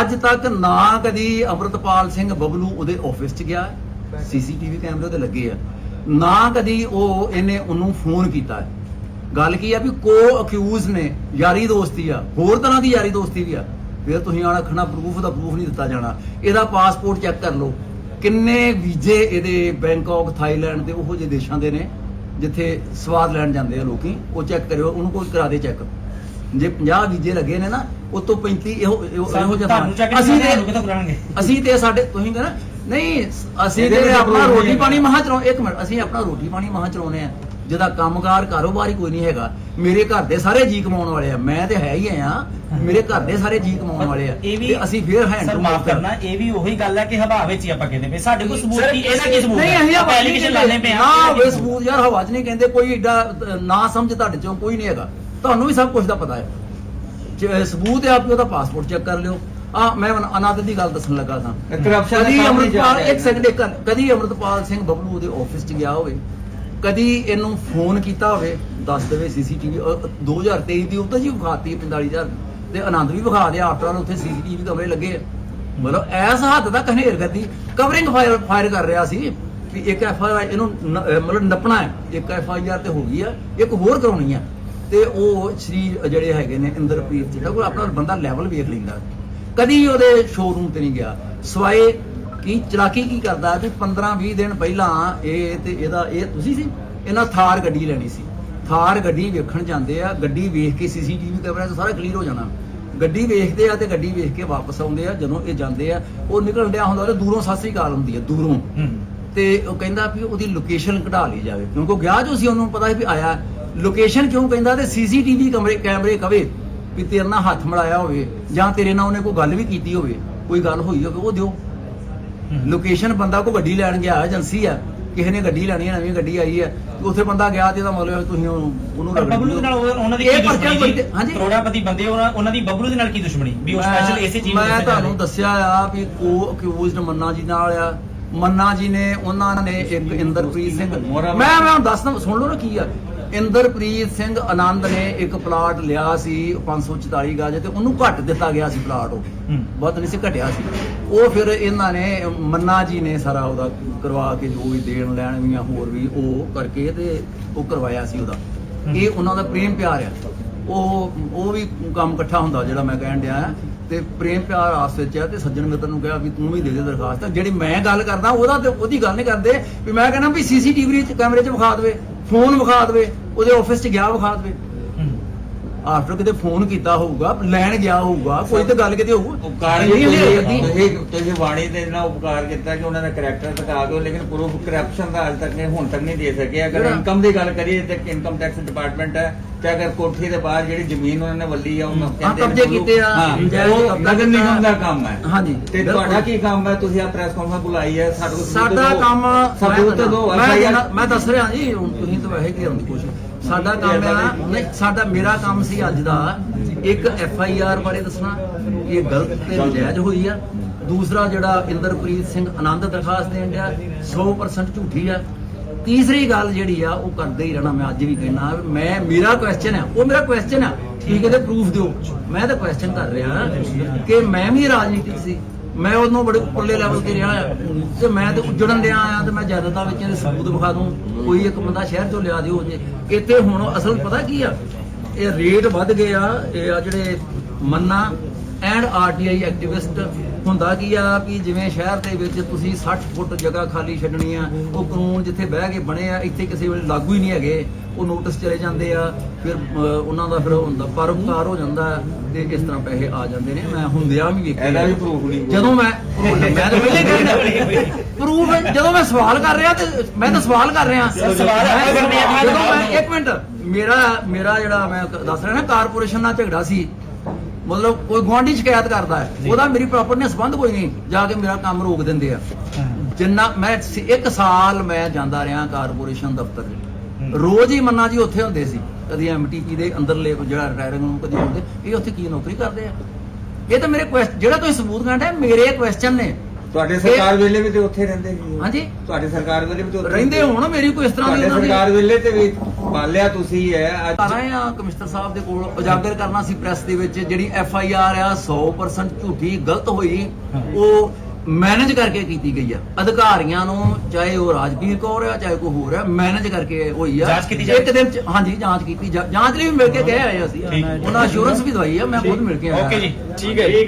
ਅੱਜ ਤੱਕ ਨਾ ਕਦੀ ਅਮਰਤਪਾਲ ਸਿੰਘ ਬਬਲੂ ਉਹਦੇ ਆਫਿਸ 'ਚ ਗਿਆ ਸੀਸੀਟੀਵੀ ਕੈਮਰੇ ਉਹਦੇ ਲੱਗੇ ਆ। ਨਾ ਕਦੀ ਉਹ ਇਹਨੇ ਉਹਨੂੰ ਫੋਨ ਕੀਤਾ। ਗੱਲ ਕੀ ਆ ਵੀ ਕੋ ਅਕਿਊਜ਼ ਨੇ ਯਾਰੀ ਦੋਸਤੀ ਆ ਹੋਰ ਤਰ੍ਹਾਂ ਦੀ ਯਾਰੀ ਦੋਸਤੀ ਵੀ ਆ। ਫਿਰ ਤੁਸੀਂ ਆਣਾ ਖਣਾ ਪ੍ਰੂਫ ਦਾ ਪ੍ਰੂਫ ਨਹੀਂ ਦਿੱਤਾ ਜਾਣਾ। ਇਹਦਾ ਪਾਸਪੋਰਟ ਚੈੱਕ ਕਰ ਲਓ। ਕਿੰਨੇ ਵੀਜ਼ੇ ਇਹਦੇ ਬੈਂਕਾਕ ਥਾਈਲੈਂਡ ਦੇ ਉਹੋ ਜਿਹੇ ਦੇਸ਼ਾਂ ਦੇ ਨੇ ਜਿੱਥੇ ਸਵਾਦ ਲੈਣ ਜਾਂਦੇ ਆ ਲੋਕੀ ਉਹ ਚੈੱਕ ਕਰਿਓ ਉਹਨੂੰ ਕੋਈ ਕਰਾ ਦੇ ਚੈੱਕ। ਜੇ 50 ਵੀਜ਼ੇ ਲੱਗੇ ਨੇ ਨਾ ਉਹ ਤੋਂ 35 ਇਹੋ ਇਹੋ ਜਿਹਾ ਅਸੀਂ ਤੇ ਅਸੀਂ ਤੇ ਸਾਡੇ ਤੁਸੀਂ ਕਹਿੰਦੇ ਨਹੀਂ ਅਸੀਂ ਤੇ ਆਪਣਾ ਰੋਟੀ ਪਾਣੀ ਮਹਾਂ ਚਲਾਉ ਇੱਕ ਮਿੰਟ ਅਸੀਂ ਆਪਣਾ ਰੋਟੀ ਪਾਣੀ ਮਹਾਂ ਚਲਾਉਨੇ ਆ। ਜਿਹਦਾ ਕੰਮਕਾਰ ਕਾਰੋਬਾਰ ਹੀ ਕੋਈ ਨਹੀਂ ਹੈਗਾ। ਮੇਰੇ ਘਰ ਦੇ ਸਾਰੇ ਜੀ ਕਮਾਉਣ ਵਾਲੇ ਆ। ਮੈਂ ਤੇ ਹੈ ਹੀ ਆ ਮੇਰੇ ਘਰ ਦੇ ਸਾਰੇ ਜੀ ਕਮਾਉਣ ਵਾਲੇ ਆ। ਇਹ ਵੀ ਤੇ ਅਸੀਂ ਫੇਰ ਹੈਂਡ ਸਰ ਮਾਫ ਕਰਨਾ ਇਹ ਵੀ ਉਹੀ ਗੱਲ ਹੈ ਕਿ ਹਵਾ ਵਿੱਚ ਹੀ ਆਪਾਂ ਕਹਿੰਦੇ ਪਏ। ਸਾਡੇ ਕੋਲ ਸਬੂਤ ਕੀ ਇਹਦਾ ਕੀ ਸਬੂਤ ਨਹੀਂ ਹੈ? ਅਸੀਂ ਆਪਾਂ ਐਲੀਗੇਸ਼ਨ ਲਾਣੇ ਪਏ ਨਾ ਆ ਹੋਵੇ ਸਬੂਤ ਯਾਰ ਹਵਾ 'ਚ ਨਹੀਂ ਕਹਿੰਦੇ। ਕੋਈ ਏਡਾ ਅ, ਨਾ ਸਮਝ ਤੁਹਾਡੇ ਚੋਂ ਕੋਈ ਨਹੀਂ ਹੈਗਾ। ਤੁਹਾਨੂੰ ਵੀ ਸਭ ਕੁਝ ਦਾ ਪਤਾ ਹੈ। ਜੇ ਸਬੂਤ ਹੈ ਆਪਕੇ ਉਹਦਾ ਪਾਸਪੋਰਟ ਚੈੱਕ ਕਰ ਲਿਓ। ਆ ਮੈਂ ਹੁਣ ਅਨਾਦ ਦੀ ਗੱਲ ਦੱਸਣ ਲੱਗਾ ਸਾਂ। ਕਰਪਸ਼ਨ ਕਦੀ ਅਮਰਪਾਲ ਇੱਕ ਸੈਕਿੰਡ ਇੱਕ ਕਦੀ ਅਮਰਪਾਲ ਸਿੰਘ ਬਬਲੂ ਉਹਦੇ ਆਫਿਸ 'ਚ ਗਿਆ ਹੋਵੇ। ਕਦੀ ਇਹਨੂੰ ਫੋਨ ਕੀਤਾ ਹੋਵੇ, ਦੱਸ ਦੇਵੇ ਸੀਸੀਟੀਵੀ 2023 ਦੀ ਉਹ ਤਾਂ ਜੀ ਵਿਖਾਤੀ 45000 ਤੇ ਆਨੰਦ ਵੀ ਵਿਖਾ ਦਿਆ ਆਫਟਰ ਆਲ ਉੱਥੇ ਸੀਸੀਟੀਵੀ ਕਮਰੇ ਲੱਗੇ ਆ। ਮਤਲਬ ਐਸ ਹੱਦ ਤੱਕ ਹਨੇਰ ਕਰਦੀ ਕਵਰਿੰਗ ਫਾਇਰ ਫਾਇਰ ਕਰ ਰਿਹਾ ਸੀ ਕਿ ਇੱਕ ਐਫ ਆਈ ਇਹਨੂੰ ਮਤਲਬ ਨੱਪਣਾ ਹੈ। ਇੱਕ ਐਫ ਆਈ ਆਰ ਤੇ ਹੋ ਗਈ ਆ, ਇੱਕ ਹੋਰ ਕਰਾਉਣੀ ਆ। ਤੇ ਉਹ ਸ਼੍ਰੀ ਜਿਹੜੇ ਹੈਗੇ ਨੇ ਇੰਦਰਪ੍ਰੀਤ ਜਿਹੜਾ ਕੋਈ ਆਪਣਾ ਬੰਦਾ ਲੈਵਲ ਵੇਖ ਲੈਂਦਾ। ਕਦੀ ਉਹਦੇ ਸ਼ੋਰੂਮ ਤੇ ਨਹੀਂ ਗਿਆ। ਸਵਾਏ ਕੀ ਚਲਾਕੀ ਕੀ ਕਰਦਾ ਵੀ 15 20 ਦਿਨ ਪਹਿਲਾਂ ਇਹ ਤੇ ਇਹਦਾ ਇਹ ਤੁਸੀਂ ਸੀ? ਇਹਨਾਂ ਥਾਰ ਗੱਡੀ ਲੈਣੀ ਸੀ। ਥਾਰ ਗੱਡੀ ਵੇਖਣ ਜਾਂਦੇ ਆ ਗੱਡੀ ਵੇਖ ਕੇ ਸੀਸੀਟੀਵੀ ਕੈਮਰਾ 'ਚ ਸਾਰਾ ਕਲੀਅਰ ਹੋ ਜਾਣਾ। ਗੱਡੀ ਵੇਖਦੇ ਆ ਤੇ ਗੱਡੀ ਵੇਖ ਕੇ ਵਾਪਸ ਆਉਂਦੇ ਆ ਜਦੋਂ ਇਹ ਜਾਂਦੇ ਆ ਉਹ ਨਿਕਲਣ ਡਿਆ ਹੁੰਦਾ ਤੇ ਦੂਰੋਂ ਸਤਿ ਸ੍ਰੀ ਅਕਾਲ ਹੁੰਦੀ ਆ ਦੂਰੋਂ। ਤੇ ਉਹ ਕਹਿੰਦਾ ਵੀ ਉਹਦੀ ਲੋਕੇਸ਼ਨ ਕਢਾ ਲਈ ਜਾਵੇ ਕਿਉਂਕਿ ਗਿਆ ਜੋ ਸੀ ਉਹਨੂੰ ਪਤਾ ਸੀ ਵੀ ਆਇਆ। ਲੋਕੇਸ਼ਨ ਕਿਉਂ ਕਹਿੰਦਾ ਤੇ ਸੀਸੀਟੀਵੀ ਕਮਰੇ ਕੈਮਰੇ ਕਵੇ ਵੀ ਤੇਰੇ ਨਾਲ ਹੱਥ ਮਿਲਾਇਆ ਹੋਵੇ ਜਾਂ ਤੇਰੇ ਨਾਲ ਉਹਨੇ ਕੋਈ ਗੱਲ ਵੀ ਕੀਤੀ ਹੋਵੇ ਕੋਈ ਗੱਲ ਹੋਈ ਹੋਵੇ ਉਹ ਦਿਓ। ਲੋਕੇਸ਼ਨ ਬੰਦਾ ਕੋ ਗੱਡੀ ਲੈਣ ਗਿਆ ਏਜੰਸੀ ਆ ਕਿਸੇ ਨੇ ਗੱਡੀ ਲੈਣੀ ਹੈ ਨਵੀਂ ਗੱਡੀ ਆਈ ਹੈ ਉੱਥੇ ਬੰਦਾ ਗਿਆ ਤੇ ਇਹਦਾ ਮਤਲਬ ਤੁਸੀਂ ਉਹਨੂੰ ਬਬਲੂ ਦੇ ਨਾਲ ਉਹ- ਉਹਨਾਂ ਦੀ ਇਹ ਕੀ ਪਰਚਾ ਦੁਸ਼ਮਣੀ? ਹਾਂਜੀ। ਕਰੋੜਾਪਤੀ ਬੰਦੇ ਉਹਨਾਂ ਦੀ ਬਬਲੂ ਦੇ ਨਾਲ ਕੀ ਦੁਸ਼ਮਣੀ? ਵੀ ਉਹ ਸਪੈਸ਼ਲ ਇਸੇ ਚੀਜ਼ ਮੈਂ ਤੁਹਾਨੂੰ। ਦੱਸਿਆ ਆ ਵੀ ਕੋ ਅਕਿਊਜ਼ਡ ਮੰਨਾ ਜੀ ਨਾਲ ਆ। ਮੰਨਾ ਜੀ ਨੇ ਉਹਨਾਂ ਨੇ ਇੱਕ ਇੰਦਰਪ੍ਰੀਤ ਸਿੰਘ ਮੈਂ ਮੈਂ ਦੱਸਦਾ ਸੁਣ ਲਓ ਨਾ ਕੀ ਆ। ਇੰਦਰਪ੍ਰੀਤ ਸਿੰਘ ਆਨੰਦ ਨੇ ਇੱਕ ਪਲਾਟ ਲਿਆ ਸੀ 544 ਗਜ ਤੇ ਉਹਨੂੰ ਘੱਟ ਦਿੱਤਾ ਗਿਆ ਸੀ ਪਲਾਟ ਉਹ। ਬਹੁਤ ਨਹੀਂ ਸੀ ਘਟਿਆ ਸੀ। ਉਹ ਫਿਰ ਇਹਨਾਂ ਨੇ ਮੰਨਾ ਜੀ ਨੇ ਸਾਰਾ ਉਹਦਾ ਕਰਵਾ ਕੇ ਜੋ ਵੀ ਦੇਣ ਲੈਣ ਵੀ ਹੋਰ ਵੀ ਉਹ ਕਰਕੇ ਤੇ ਉਹ ਕਰਵਾਇਆ ਸੀ ਉਹਦਾ। ਇਹ ਉਹਨਾਂ ਦਾ ਪ੍ਰੇਮ ਪਿਆਰ ਆ। ਉਹ ਉਹ ਵੀ ਕੰਮ ਇਕੱਠਾ ਹੁੰਦਾ ਜਿਹੜਾ ਮੈਂ ਕਹਿਣ ਡਿਆ। ਤੇ ਪ੍ਰੇਮ ਪਿਆਰ ਆਪਸ ਵਿੱਚ ਆ ਤੇ ਸੱਜਣ ਮਿੱਤਰ ਨੂੰ ਕਿਹਾ ਵੀ ਤੂੰ ਵੀ ਦੇ ਦੇ ਦਰਖਾਸਤ। ਜਿਹੜੀ ਮੈਂ ਗੱਲ ਕਰਦਾ ਉਹਦਾ ਤੇ ਉਹਦੀ ਗੱਲ ਨਹੀਂ ਕਰਦੇ। ਵੀ ਮੈਂ ਕਹਿੰਦਾ ਵੀ ਸੀਸੀਟੀਵੀ ਕੈਮਰੇ 'ਚ ਵਿਖਾ ਦੇਵੇ। ਫੋਨ ਵਿਖਾ ਦੇਵੇ ਉਹਦੇ ਆਫਿਸ 'ਚ ਗਿਆ ਵਿਖਾ ਦੇਵੇ। ਆਫਟਰ ਕਿਤੇ ਫੋਨ ਕੀਤਾ ਹੋਊਗਾ ਲੈਣ ਗਿਆ ਹੋਊਗਾ ਕੋਈ ਤਾਂ ਗੱਲ ਕਿਤੇ ਹੋਊ। ਉਪਕਾਰ ਇਹ ਨਹੀਂ ਅੱਧੀ- ਤੁਸੀਂ ਤੁਸੀਂ ਬਾਣੀ ਦੇ ਨਾਲ ਉਪਕਾਰ ਕੀਤਾ ਕਿ ਉਹਨਾਂ ਦਾ ਕੈਰੈਕਟਰ ਦਿਖਾ ਦਿਓ ਲੇਕਿਨ ਪ੍ਰੂਫ ਕਰਪਸ਼ਨ ਦਾ ਅੱਜ ਤੱਕ ਨਹੀਂ ਹੁਣ ਤੱਕ ਨਹੀਂ ਦੇ ਸਕੇ। ਅਗਰ ਇਨਕਮ ਦੀ ਗੱਲ ਕਰੀਏ ਤੇ ਇਨਕਮ ਟੈਕਸ ਡਿਪਾਰਟਮੈਂਟ ਹੈ ਤੇ ਅਗਰ ਕੋਠੀ ਦੇ ਬਾਹਰ ਜਿਹੜੀ ਜ਼ਮੀਨ ਉਹਨਾਂ ਨੇ ਵੱਲੀ ਆ ਉਹਨੂੰ ਹਾਂ, ਕਬਜ਼ੇ ਕੀਤੇ ਆ, ਉਹ ਨਗਰ। ਨਿਗਮ ਦਾ ਕੰਮ ਹੈ। ਹਾਂਜੀ। ਤੇ। ਤੁਹਾਡਾ ਕੀ ਕੰਮ ਹੈ? ਤੁਸੀਂ ਆ ਪ੍ਰੈਸ ਕਾਨਫਰੰਸ ਬੁਲਾਈ ਹੈ ਸਾਡੇ। ਕੰਮ ਸਬੂਤ ਦਿਓ ਮੈਂ ਕਹਿੰਦਾ- ਦੱਸ ਰਿਹਾ ਜੀ ਤੁਸੀਂ ਤਾਂ ਵੈਸੇ ਕੀ ਦੀ ਕੋਸ਼ਿਸ਼ ਸਾਡਾ ਕੰਮ ਹੈ ਨਹੀਂ ਸਾਡਾ ਮੇਰਾ ਕੰਮ ਸੀ ਅੱਜ ਦਾ ਇੱਕ ਐਫ ਆਈ ਆਰ ਬਾਰੇ ਦੱਸਣਾ। ਇਹ ਗਲਤ ਤੇ ਨਜਾਇਜ਼ ਹੋਈ ਆ। ਦੂਸਰਾ ਜਿਹੜਾ ਇੰਦਰਪ੍ਰੀਤ ਸਿੰਘ ਆਨੰਦ ਦਰਖਾਸਤ ਦੇਣ ਡਿਆ 100% ਝੂਠੀ ਆ। ਤੀਸਰੀ ਗੱਲ ਜਿਹੜੀ ਆ ਉਹ ਕਰਦੇ ਹੀ ਰਹਿਣਾ ਮੈਂ ਅੱਜ ਵੀ ਕਹਿਣਾ। ਮੈਂ ਮੇਰਾ ਕੁਐਸਚਨ ਆ ਉਹ ਮੇਰਾ ਕੁਐਸਚਨ ਆ। ਠੀਕ ਹੈ ਤੇ ਪ੍ਰੂਫ ਦਿਓ। ਮੈਂ ਤਾਂ ਕੁਐਸਚਨ ਕਰ ਰਿਹਾ ਕਿ ਮੈਂ ਵੀ ਰਾਜਨੀਤਿਕ ਸੀ। ਮੈਂ ਉਹਨੂੰ ਬੜੇ ਉੱਪਰਲੇ ਲੈਵਲ ਤੇ ਰਿਹਾ ਆ ਤੇ ਮੈਂ ਤੇ ਉੱਜੜਨ ਦਿਆ ਆਇਆ ਤੇ ਮੈਂ ਜਾਇਦਾਦਾਂ ਵਿੱਚ ਇਹਦੇ ਸਬੂਤ ਵਿਖਾ ਦੂੰ। ਕੋਈ ਇੱਕ ਬੰਦਾ ਸ਼ਹਿਰ ਚੋਂ ਲਿਆ ਦਿਓ ਜੇ। ਇੱਥੇ ਹੁਣ ਅਸਲ ਪਤਾ ਕੀ ਆ? ਇਹ ਰੇਟ ਵੱਧ ਗਏ ਆ। ਇਹ ਆ ਜਿਹੜੇ ਮੰਨਾ ਐਂਡ ਆਰਟੀਆਈ ਐਕਟਿਵਿਸਟ ਹੁੰਦਾ ਕੀ ਆ ਵੀ ਜਿਵੇਂ ਸ਼ਹਿਰ ਦੇ ਵਿੱਚ ਤੁਸੀਂ 60 ਫੁੱਟ ਜਗ੍ਹਾ ਖਾਲੀ ਛੱਡਣੀ ਆ ਉਹ ਕਾਨੂੰਨ ਜਿੱਥੇ ਬਹਿ ਕੇ ਬਣੇ ਆ ਇੱਥੇ ਕਿਸੇ ਵੇਲੇ ਲਾਗੂ ਹੀ ਨਹੀਂ ਹੈਗੇ। ਉਹ ਨੋਟਿਸ ਚਲੇ ਜਾਂਦੇ ਆ ਫਿਰ ਉਹਨਾਂ ਦਾ ਫਿਰ ਹੁੰਦਾ ਪਰਉਪਕਾਰ ਹੋ ਜਾਂਦਾ ਤੇ ਇਸ ਤਰ੍ਹਾਂ ਪੈਸੇ ਆ ਜਾਂਦੇ ਨੇ। ਮੈਂ ਹੁੰਦਿਆਂ ਵੀ ਵੇਖਿਆ ਇਹਦਾ ਵੀ ਪ੍ਰੂਫ ਨਹੀਂ। ਜਦੋਂ ਮੈਂ ਮੈਂ ਤਾਂ ਪਹਿਲੇ ਕਹਿੰਦਾ ਪ੍ਰੂਫ ਜਦੋਂ ਮੈਂ ਸਵਾਲ ਕਰ ਰਿਹਾ ਤੇ ਮੈਂ ਤਾਂ ਸਵਾਲ ਕਰ ਰਿਹਾ। ਸਵਾਲ ਆ। ਜਦੋਂ ਮੈਂ ਇੱਕ ਮਿੰਟ। ਮੇਰਾ ਮੇਰਾ ਜਿਹੜਾ ਮੈਂ ਦੱਸ ਰਿਹਾ ਨਾ ਕਾਰਪੋਰੇਸ਼ਨ ਨਾਲ ਝਗੜਾ ਸੀ। ਮਤਲਬ ਕੋਈ ਗੁਆਂਢੀ ਸ਼ਿਕਾਇਤ ਕਰਦਾ ਹੈ ਉਹਦਾ ਮੇਰੀ ਪ੍ਰਾਪਰਟੀ ਨਾਲ ਸੰਬੰਧ ਕੋਈ ਨਹੀਂ ਜਾ ਕੇ ਮੇਰਾ ਕੰਮ ਰੋਕ ਦਿੰਦੇ ਆ। ਜਿੰਨਾ ਮੈਂ ਸ- ਇੱਕ ਸਾਲ ਮੈਂ ਜਾਂਦਾ ਰਿਹਾ ਕਾਰਪੋਰੇਸ਼ਨ ਦਫ਼ਤਰ 'ਚ। ਰੋਜ਼ ਹੀ ਮੰਨਾ ਜੀ ਉੱਥੇ ਹੁੰਦੇ ਸੀ ਕਦੀ ਐਮਟੀਪੀ ਦੇ ਅੰਦਰਲੇ ਜਿਹੜਾ ਰਿਟਾਇਰਿੰਗ ਨੂੰ ਕਦੀ ਹੁੰਦੇ ਇਹ ਉੱਥੇ ਕੀ ਨੌਕਰੀ ਕਰਦੇ ਆ? ਇਹ ਤਾਂ ਮੇਰੇ ਕੁਐਸਚਨ ਜਿਹੜਾ ਤੁਸੀਂ ਸਬੂਤ ਕਹਿੰਦੇ ਮੇਰੇ ਕੁਐਸਚਨ ਨੇ। ਤੁਹਾਡੇ ਸਰਕਾਰ ਵੇਲੇ ਵੀ ਤੇ ਉੱਥੇ ਰਹਿੰਦੇ ਸੀ। ਹਾਂਜੀ। ਤੁਹਾਡੇ ਸਰਕਾਰ ਵੇਲੇ ਵੀ ਤੇ ਉੱਥੇ ਰਹਿੰਦੇ ਹੋਣ ਮੇਰੀ ਕੋਈ ਇਸ ਤਰ੍ਹਾਂ ਦੀ ਤੁਹਾਡੇ ਉਹਨਾਂ ਦੀ ਸਰਕਾਰ ਵੇਲੇ ਤੇ ਵੀ ਪਾਲਿਆ ਤੁਸੀਂ ਹੈ ਅੱਜ ਆ ਕਮਿਸ਼ਨਰ ਸਾਹਿਬ ਦੇ ਕੋਲ ਉਜਾਗਰ ਕਰਨਾ ਸੀ ਪ੍ਰੈਸ ਦੇ ਵਿੱਚ ਜਿਹੜੀ ਐਫ ਆਈ ਆਰ ਆ 100% ਝੂਠੀ ਗਲਤ ਹੋਈ ਉਹ ਮੈਨੇਜ ਕਰਕੇ ਕੀਤੀ ਗਈ ਆ। ਅਧਿਕਾਰੀਆਂ ਨੂੰ ਚਾਹੇ ਉਹ ਰਾਜਵੀਰ ਕੌਰ ਆ ਚਾਹੇ ਕੋਈ ਹੋਰ ਆ ਮੈਨੇਜ ਕਰਕੇ ਹੋਈ ਆ। ਜਾਂਚ ਕੀਤੀ ਜਾਵੇ। ਇੱਕ ਦਿਨ ਚ ਹਾਂਜੀ ਜਾਂਚ ਕੀਤੀ। ਜਾਂਚ ਲਈ ਵੀ ਮਿਲ ਕੇ ਗਏ ਆਏ ਅਸੀਂ। ਠੀਕ। ਉਹਨਾਂ ਅਸ਼ੋਰੈਂਸ ਵੀ ਦਵਾਈ ਆ ਮੈਂ ਖੁਦ ਮਿਲ ਕੇ ਆਇਆ। ਓਕੇ ਜੀ। ਠੀਕ ਹੈ ਜੀ।